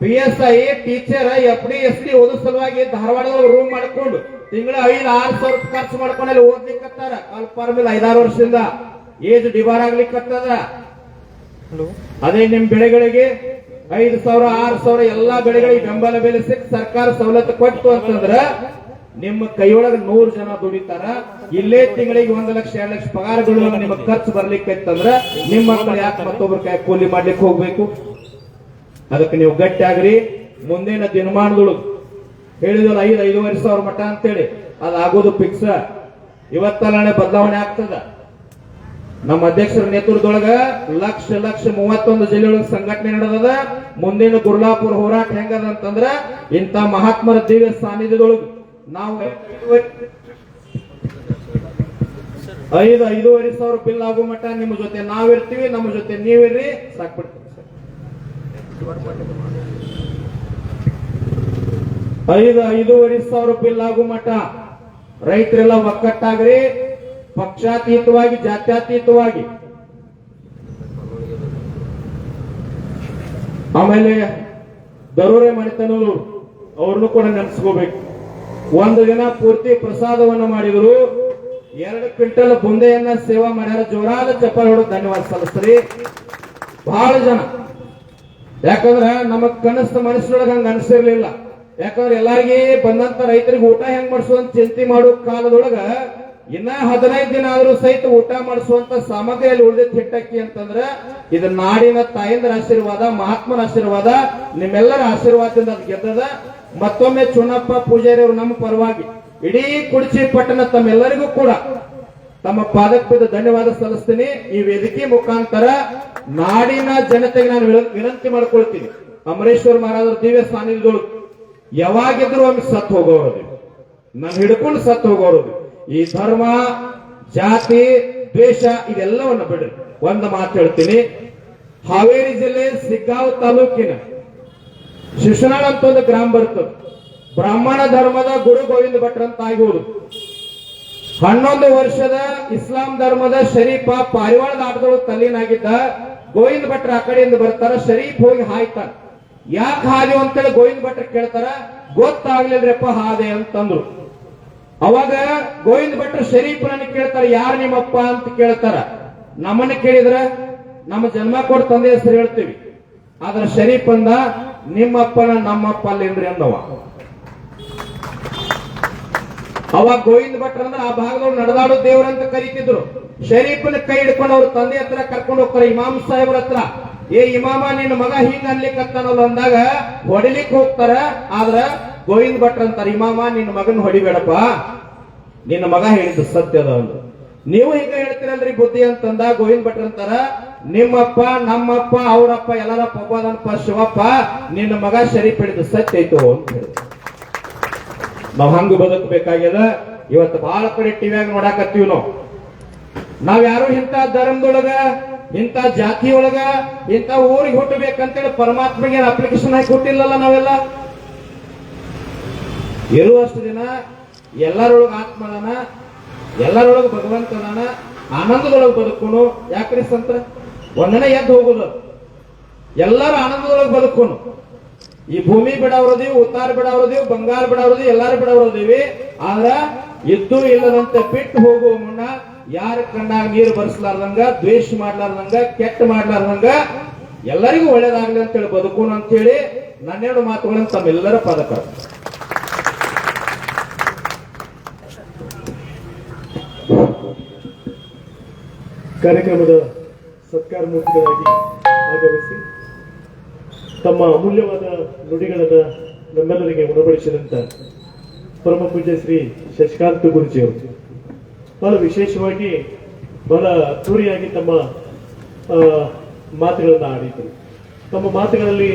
P S I teacher F D S D ಓದೋ ಸಲುವಾಗಿ ಧಾರವಾಡದೊಳಗೆ ರೂಮ್ ಮಾಡ್ಕೊಂಡು ತಿಂಗಳ ಐದು ಆರು ಸಾವಿರ ರೂಪಾಯಿ ಖರ್ಚು ಮಾಡ್ಕೊಂಡು ಅಲ್ಲಿ ಓದ್ಲಿಕ್ಕತ್ತಾರ ಕನ್ಫರ್ಮ್ ಇಲ್ಲ ಐದಾರು ವರ್ಷದಿಂದ. ಏಜ್ ಡಿಬಾರ್ ಆಗ್ಲಿಕ್ಕತ್ತದ ಅದೇ ನಿಮ್ ಬೆಳೆಗಳಿಗೆ ಐದು ಸಾವಿರ, ಆರು ಸಾವಿರ ಎಲ್ಲಾ ಬೆಳೆಗಳಿಗೆ ಬೆಂಬಲ ಬೆಲೆ ಸಿಕ್ಕ ಸರ್ಕಾರ ಸವಲತ್ತು ಕೊಟ್ಟು ಅಂತಂದ್ರ ನಿಮ್ಮ ಕೈಯೊಳಗೆ ನೂರು ಜನ ದುಡಿತಾರ. ಇಲ್ಲೇ ತಿಂಗಳಿಗೆ ಒಂದು ಲಕ್ಷ, ಎರಡು ಲಕ್ಷ ಪಗಾರಗಳು ನಿಮ್ಮ ಖರ್ಚು ಬರ್ಲಿಕ್ಕೆ ಅಂತಂದ್ರ ನಿಮ್ಮ ಮಕ್ಕಳು ಯಾಕೆ ಮತ್ತೊಬ್ಬರ ಕೈ ಕೂಲಿ ಮಾಡ್ಲಿಕ್ಕೆ ಹೋಗ್ಬೇಕು? ಅದಕ್ಕೆ ನೀವು ಗಟ್ಟಿಯಾಗ್ರಿ ಮುಂದಿನ ದಿನಮಾನದೊಳಗೆ ಹೇಳಿದಲ್ಲ ಐದು, ಐದೂವರೆ ಸಾವಿರ ಮಠ ಅಂತೇಳಿ. ಅದಾಗೋದು ಫಿಕ್ಸ್ ಇವತ್ತಲ್ಲೇ ಬದಲಾವಣೆ ಆಗ್ತದ. ನಮ್ಮ ಅಧ್ಯಕ್ಷರ ನೇತೃತ್ವದೊಳಗ ಲಕ್ಷ ಲಕ್ಷ ಮೂವತ್ತೊಂದು ಜಿಲ್ಲೆಯೊಳಗೆ ಸಂಘಟನೆ ನಡೆದದ. ಮುಂದಿನ ಗುರ್ಲಾಪುರ ಹೋರಾಟ ಹೆಂಗದ ಅಂತಂದ್ರ ಇಂಥ ಮಹಾತ್ಮರ ದಿವ್ಯ ಸಾನ್ನಿಧ್ಯದೊಳಗೆ ನಾವು ಐದು ಐದೂವರೆ ಸಾವಿರ ಬಿಲ್ ಆಗೋ ಮಟ್ಟ ನಿಮ್ಮ ಜೊತೆ ನಾವಿರ್ತೀವಿ, ನಮ್ಮ ಜೊತೆ ನೀವಿರ್ರಿ ಸಾಕ್ಬಿಡ್ತೀವಿ ಐದು ಐದೂವರೆ ಸಾವಿರ ಬಿಲ್ ಆಗೋ ಮಟ್ಟ ರೈತರೆಲ್ಲ ಒಕ್ಕಟ್ಟಾಗ್ರಿ. ಪಕ್ಷಾತೀತವಾಗಿ, ಜಾತ್ಯಾತೀತವಾಗಿ. ಆಮೇಲೆ ದರೋರೆ ಮಣಿತನವರು ಅವ್ರನ್ನು ಕೂಡ ನೆನೆಸ್ಕೋಬೇಕು. ಒಂದು ದಿನ ಪೂರ್ತಿ ಪ್ರಸಾದವನ್ನ ಮಾಡಿದರು. ಎರಡು ಕ್ವಿಂಟಲ್ ಬುಂದೆಯನ್ನ ಸೇವಾ ಮಾಡ್ಯಾರ. ಜೋರಾದ ಚಪ್ಪಾಳೆ ಹೊಡೆದು ಧನ್ಯವಾದ ಸಲ್ಲಿಸ್ರಿ. ಬಹಳ ಜನ. ಯಾಕಂದ್ರ ನಮಗ್ ಕನಸ್ತ ಮನಸ್ಸೊಳಗ ಹಂಗ ಅನ್ಸಿರ್ಲಿಲ್ಲ. ಯಾಕಂದ್ರೆ ಎಲ್ಲಾರ್ಗಿ ಬಂದಂತ ರೈತರಿಗೆ ಊಟ ಹೆಂಗ್ ಮಾಡಿಸುವಂತ ಚಿಂತೆ ಮಾಡೋ ಕಾಲದೊಳಗ ಇನ್ನ ಹದಿನೈದು ದಿನ ಆದ್ರೂ ಸಹಿತ ಊಟ ಮಾಡಿಸುವಂತ ಸಾಮಗ್ರಿ ಅಲ್ಲಿ ಉಳಿದಿತ್ತು ಹಿಟ್ಟಕ್ಕಿ ಅಂತಂದ್ರ ಇದು ನಾಡಿನ ತಾಯಂದ್ರ ಆಶೀರ್ವಾದ, ಮಹಾತ್ಮನ ಆಶೀರ್ವಾದ, ನಿಮ್ಮೆಲ್ಲರ ಆಶೀರ್ವಾದದಿಂದ ಅದು ಗೆದ್ದದ. ಮತ್ತೊಮ್ಮೆ ಚುನಪ್ಪ ಪೂಜಾರಿ ಅವರು ನಮ್ಮ ಪರವಾಗಿ ಇಡೀ ಕುಡಚಿ ಪಟ್ಟಣ ತಮ್ಮೆಲ್ಲರಿಗೂ ಕೂಡ ತಮ್ಮ ಪಾದಕ್ಕೆ ಧನ್ಯವಾದ ಸಲ್ಲಿಸ್ತೀನಿ. ಈ ವೇದಿಕೆ ಮುಖಾಂತರ ನಾಡಿನ ಜನತೆಗೆ ನಾನು ವಿನ- ವಿನಂತಿ ಮಾಡ್ಕೊಳ್ತೀನಿ. ಅಮರೇಶ್ವರ ಮಹಾರಾಜರ ದಿವ್ಯ ಸ್ಥಾನಿಗಳು ಯಾವಾಗಿದ್ರು ಒಮ್ಮೆ ಸತ್ತು ಹೋಗೋರು ನಾನು ಹಿಡ್ಕೊಂಡು ಸತ್ತು ಹೋಗೋರು ಈ ಧರ್ಮ, ಜಾತಿ, ದ್ವೇಷ ಇದೆಲ್ಲವನ್ನು ಬಿಡ್ರಿ. ಒಂದು ಮಾತು ಹೇಳ್ತೀನಿ. ಹಾವೇರಿ ಜಿಲ್ಲೆ ಸಿಗ್ಗಾವ್ ತಾಲೂಕಿನ ಶಿಶುನಾಳ ಅಂತ ಒಂದು ಗ್ರಾಮ ಬರ್ತದೆ. ಬ್ರಾಹ್ಮಣ ಧರ್ಮದ ಗುರು ಗೋವಿಂದ ಭಟ್ರ ಅಂತ ಆಗುವುದು ಹನ್ನೊಂದು ವರ್ಷದ ಇಸ್ಲಾಂ ಧರ್ಮದ ಶರೀಫ ಪಾರಿವಾಳದ ಆಟದೊಳಗೆ ತಲ್ಲೀನಾಗಿದ್ದ ಗೋವಿಂದ ಭಟ್ರ ಆ ಕಡೆಯಿಂದ ಬರ್ತಾರ, ಶರೀಫ್ ಹೋಗಿ ಹಾಯ್ತಾರ ಯಾಕೆ ಹಾದಿ ಅಂತೇಳಿ ಗೋವಿಂದ ಭಟ್ರ ಕೇಳ್ತಾರ, ಗೊತ್ತಾಗ್ಲಿಲ್ರಪ್ಪ ಹಾದೆ ಅಂತಂದ್ರು. ಅವಾಗ ಗೋವಿಂದ ಭಟ್ರ ಶರೀಫ್ರನ್ನ ಕೇಳ್ತಾರ, ಯಾರು ನಿಮ್ಮಪ್ಪ ಅಂತ ಕೇಳ್ತಾರ. ನಮ್ಮನ್ನ ಕೇಳಿದ್ರ, ನಮ್ಮ ಜನ್ಮ ಕೊಡ್ ತಂದೆ ಹೆಸರು ಹೇಳ್ತೀವಿ. ಆದ್ರ ಶರೀಫ್ ಅಂದ, ನಿಮ್ಮಪ್ಪನ ನಮ್ಮಪ್ಪ ಅಲ್ಲೇನ್ರಿ ಅಂದವ. ಅವಾಗ ಗೋವಿಂದ ಭಟ್ರ ಅಂದ್ರೆ ಆ ಭಾಗದವ್ರು ನಡೆದಾಡೋ ದೇವ್ರಂತ ಕರೀತಿದ್ರು. ಶರೀಫನ ಕೈ ಹಿಡ್ಕೊಂಡು ಅವ್ರ ತಂದೆ ಹತ್ರ ಕರ್ಕೊಂಡು ಹೋಗ್ತಾರೆ, ಇಮಾಮ್ ಸಾಹೇಬ್ರ ಹತ್ರ. ಏ ಇಮಾಮ, ನಿನ್ನ ಮಗ ಹಿಂಗ ಅನ್ಲಿಕ್ಕೆ ಅಂದಾಗ, ಹೊಡಿಲಿಕ್ಕೆ ಹೋಗ್ತಾರ, ಆದ್ರ ಗೋವಿಂದ ಭಟ್ರ ಅಂತಾರ, ಇಮಾಮ, ನಿನ್ನ ಮಗನ್ ಹೊಡಿಬೇಡಪ್ಪ. ನಿನ್ನ ಮಗ ಹೇಳಿದ್ದು ಸತ್ಯದ ಒಂದು ನೀವು ಹಿಂಗ ಹೇಳ್ತೀರಲ್ರಿ ಬುದ್ಧಿ ಅಂತಂದ, ಗೋವಿಂದ ಭಟ್ರ ಅಂತಾರ, ನಿಮ್ಮಪ್ಪ, ನಮ್ಮಪ್ಪ, ಅವರಪ್ಪ ಎಲ್ಲರಪ್ಪ ಒಬ್ಬದನಪ್ಪ ಶಿವಪ್ಪ, ನಿನ್ನ ಮಗ ಶರೀಫ್ ಹಿಡಿದು ಸತ್ಯ ಐತು ಅಂತ ಹೇಳಿದ್ರು ನಾವ್ ಹಂಗ ಬದುಕಬೇಕಾಗ್ಯದ. ಇವತ್ತು ಬಹಳ ಕಡೆ ಟಿವಿಯಾಗ ನೋಡಾಕತ್ತೀವಿ ನಾವು. ನಾವ್ ಯಾರು ಇಂಥ ಧರ್ಮದೊಳಗ ಇಂತ ಜಾತಿಯೊಳಗ, ಇಂಥ ಊರಿಗೆ ಹುಟ್ಟಬೇಕಂತೇಳಿ ಪರಮಾತ್ಮಗೆ ಅಪ್ಲಿಕೇಶನ್ ಹಾಕಿ ಕೊಟ್ಟಿಲ್ಲಲ್ಲ ನಾವೆಲ್ಲ. ಇರುವಷ್ಟು ದಿನ ಎಲ್ಲರೊಳಗೆ ಆತ್ಮನನ ಎಲ್ಲರೊಳಗೆ ಭಗವಂತನನ ಆನಂದದೊಳಗೆ ಬದುಕೋನು ಯಾಕ್ರಿ ಸಂತ್ರ ಒಂದನೇ ಎದ್ದು ಹೋಗುದು. ಎಲ್ಲರೂ ಆನಂದದೊಳಗೆ ಬದುಕೋನು ಈ ಭೂಮಿ ಬಿಡವ್ರದೀವಿ ಉತ್ತಾರ ಬಿಡವ್ರದೀವಿ ಬಂಗಾರ ಬಿಡವ್ರದೀವಿ ಎಲ್ಲಾರು ಬಿಡವ್ರದೀವಿ ಆದ್ರ ಇದ್ದು ಇಲ್ಲದಂತೆ ಬಿಟ್ಟು ಹೋಗುವ ಮುನ್ನ ಯಾರ ಕಣ್ಣಾಗ ನೀರು ಬರ್ಸ್ಲಾರ್ದಂಗ, ದ್ವೇಷ ಮಾಡ್ಲಾರ್ದಂಗ, ಕೆಟ್ಟ ಮಾಡ್ಲಾರ್ದಂಗ ಎಲ್ಲರಿಗೂ ಒಳ್ಳೇದಾಗ್ಲಿ ಅಂತೇಳಿ ಬದುಕೋಣ ಅಂತೇಳಿ ನನ್ನೆರಡು ಮಾತುಗಳನ್ನು ತಮ್ಮೆಲ್ಲರ ಪದಕ. ಕಾರ್ಯಕ್ರಮದ ಸತ್ಕಾರ ಮೂರ್ತಿಗಳಾಗಿ ಆಗಮಿಸಿ ತಮ್ಮ ಅಮೂಲ್ಯವಾದ ನುಡಿಗಳನ್ನು ನಮ್ಮೆಲ್ಲರಿಗೆ ಉಣಬಡಿಸಿದಂತ ಪರಮ ಪೂಜ್ಯ ಶ್ರೀ ಶಶಿಕಾಂತ್ ಗುರುಜಿಯವರು. ಬಹಳ ವಿಶೇಷವಾಗಿ ಬಹಳ ಅದ್ದೂರಿಯಾಗಿ ತಮ್ಮ ಮಾತುಗಳನ್ನು ಆಡಿದ್ರು. ತಮ್ಮ ಮಾತುಗಳಲ್ಲಿ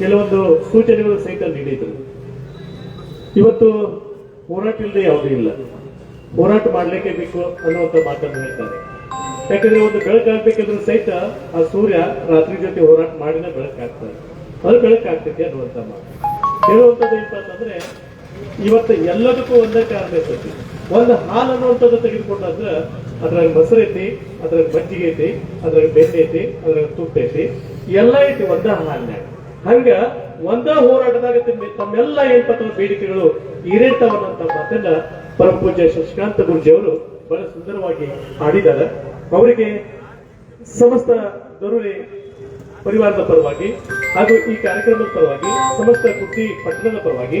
ಕೆಲವೊಂದು ಸೂಚನೆಗಳು ಸಹಿತ ನೀಡಿದ್ರು. ಇವತ್ತು ಹೋರಾಟ ಇಲ್ಲದೆ ಯಾವುದೂ ಇಲ್ಲ. ಹೋರಾಟ ಮಾಡಲೇಬೇಕು ಬೇಕು ಅನ್ನುವಂತ ಮಾತನ್ನು ಹೇಳ್ತಾರೆ. ಯಾಕಂದ್ರೆ ಒಂದು ಬೆಳಕಾಗ್ಬೇಕಿದ್ರು ಸಹಿತ ಆ ಸೂರ್ಯ ರಾತ್ರಿ ಜೊತೆ ಹೋರಾಟ ಮಾಡಿದ ಬೆಳಕಾಗ್ತದೆ. ಅದು ಬೆಳಕಾಗ್ತೈತಿ ಅನ್ನುವಂಥ ಮಾತು. ಹೇಳುವಂಥದ್ದು ಏನಪ್ಪ ಅಂತಂದ್ರೆ ಇವತ್ತು ಎಲ್ಲದಕ್ಕೂ ಒಂದೇ ಕಾರಣ ಇರ್ತೈತಿ. ಒಂದು ಹಾಲು ಅನ್ನುವಂಥದ್ದು ತೆಗೆದುಕೊಂಡಂದ್ರೆ ಅದ್ರಾಗ ಮೊಸರು ಐತಿ ಅದ್ರಾಗ ಮಜ್ಜಿಗೆ ಐತಿ ಅದ್ರಾಗ ಬೆಣ್ಣೆ ಐತಿ ಅದ್ರಾಗ ತುಪ್ಪ ಐತಿ. ಎಲ್ಲ ಐತಿ ಒಂದ ಹಾಲಿನ್ಯಾಗ. ಹಂಗ ಒಂದ ಹೋರಾಟದಾಗ ತಮ್ಮ- ತಮ್ಮೆಲ್ಲ ಏನಪ್ಪ ಅಂತಂದ್ರೆ ಬೇಡಿಕೆಗಳು ಈಡೇರ್ತಾವನ್ನಂತ ಮಾತನ್ನ ಪರಮ ಪೂಜ್ಯ ಶಶಿಕಾಂತ ಗುರುಜಿ ಅವರು ಬಹಳ ಸುಂದರವಾಗಿ ಹಾಡಿದ್ದಾರೆ. ಅವರಿಗೆ ಸಮಸ್ತ ದೊರೂರಿ ಪರಿವಾರದ ಪರವಾಗಿ ಹಾಗೂ ಈ ಕಾರ್ಯಕ್ರಮದ ಪರವಾಗಿ ಸಮಸ್ತ ಕುಟ್ಟಿ ಪಟ್ಟಣದ ಪರವಾಗಿ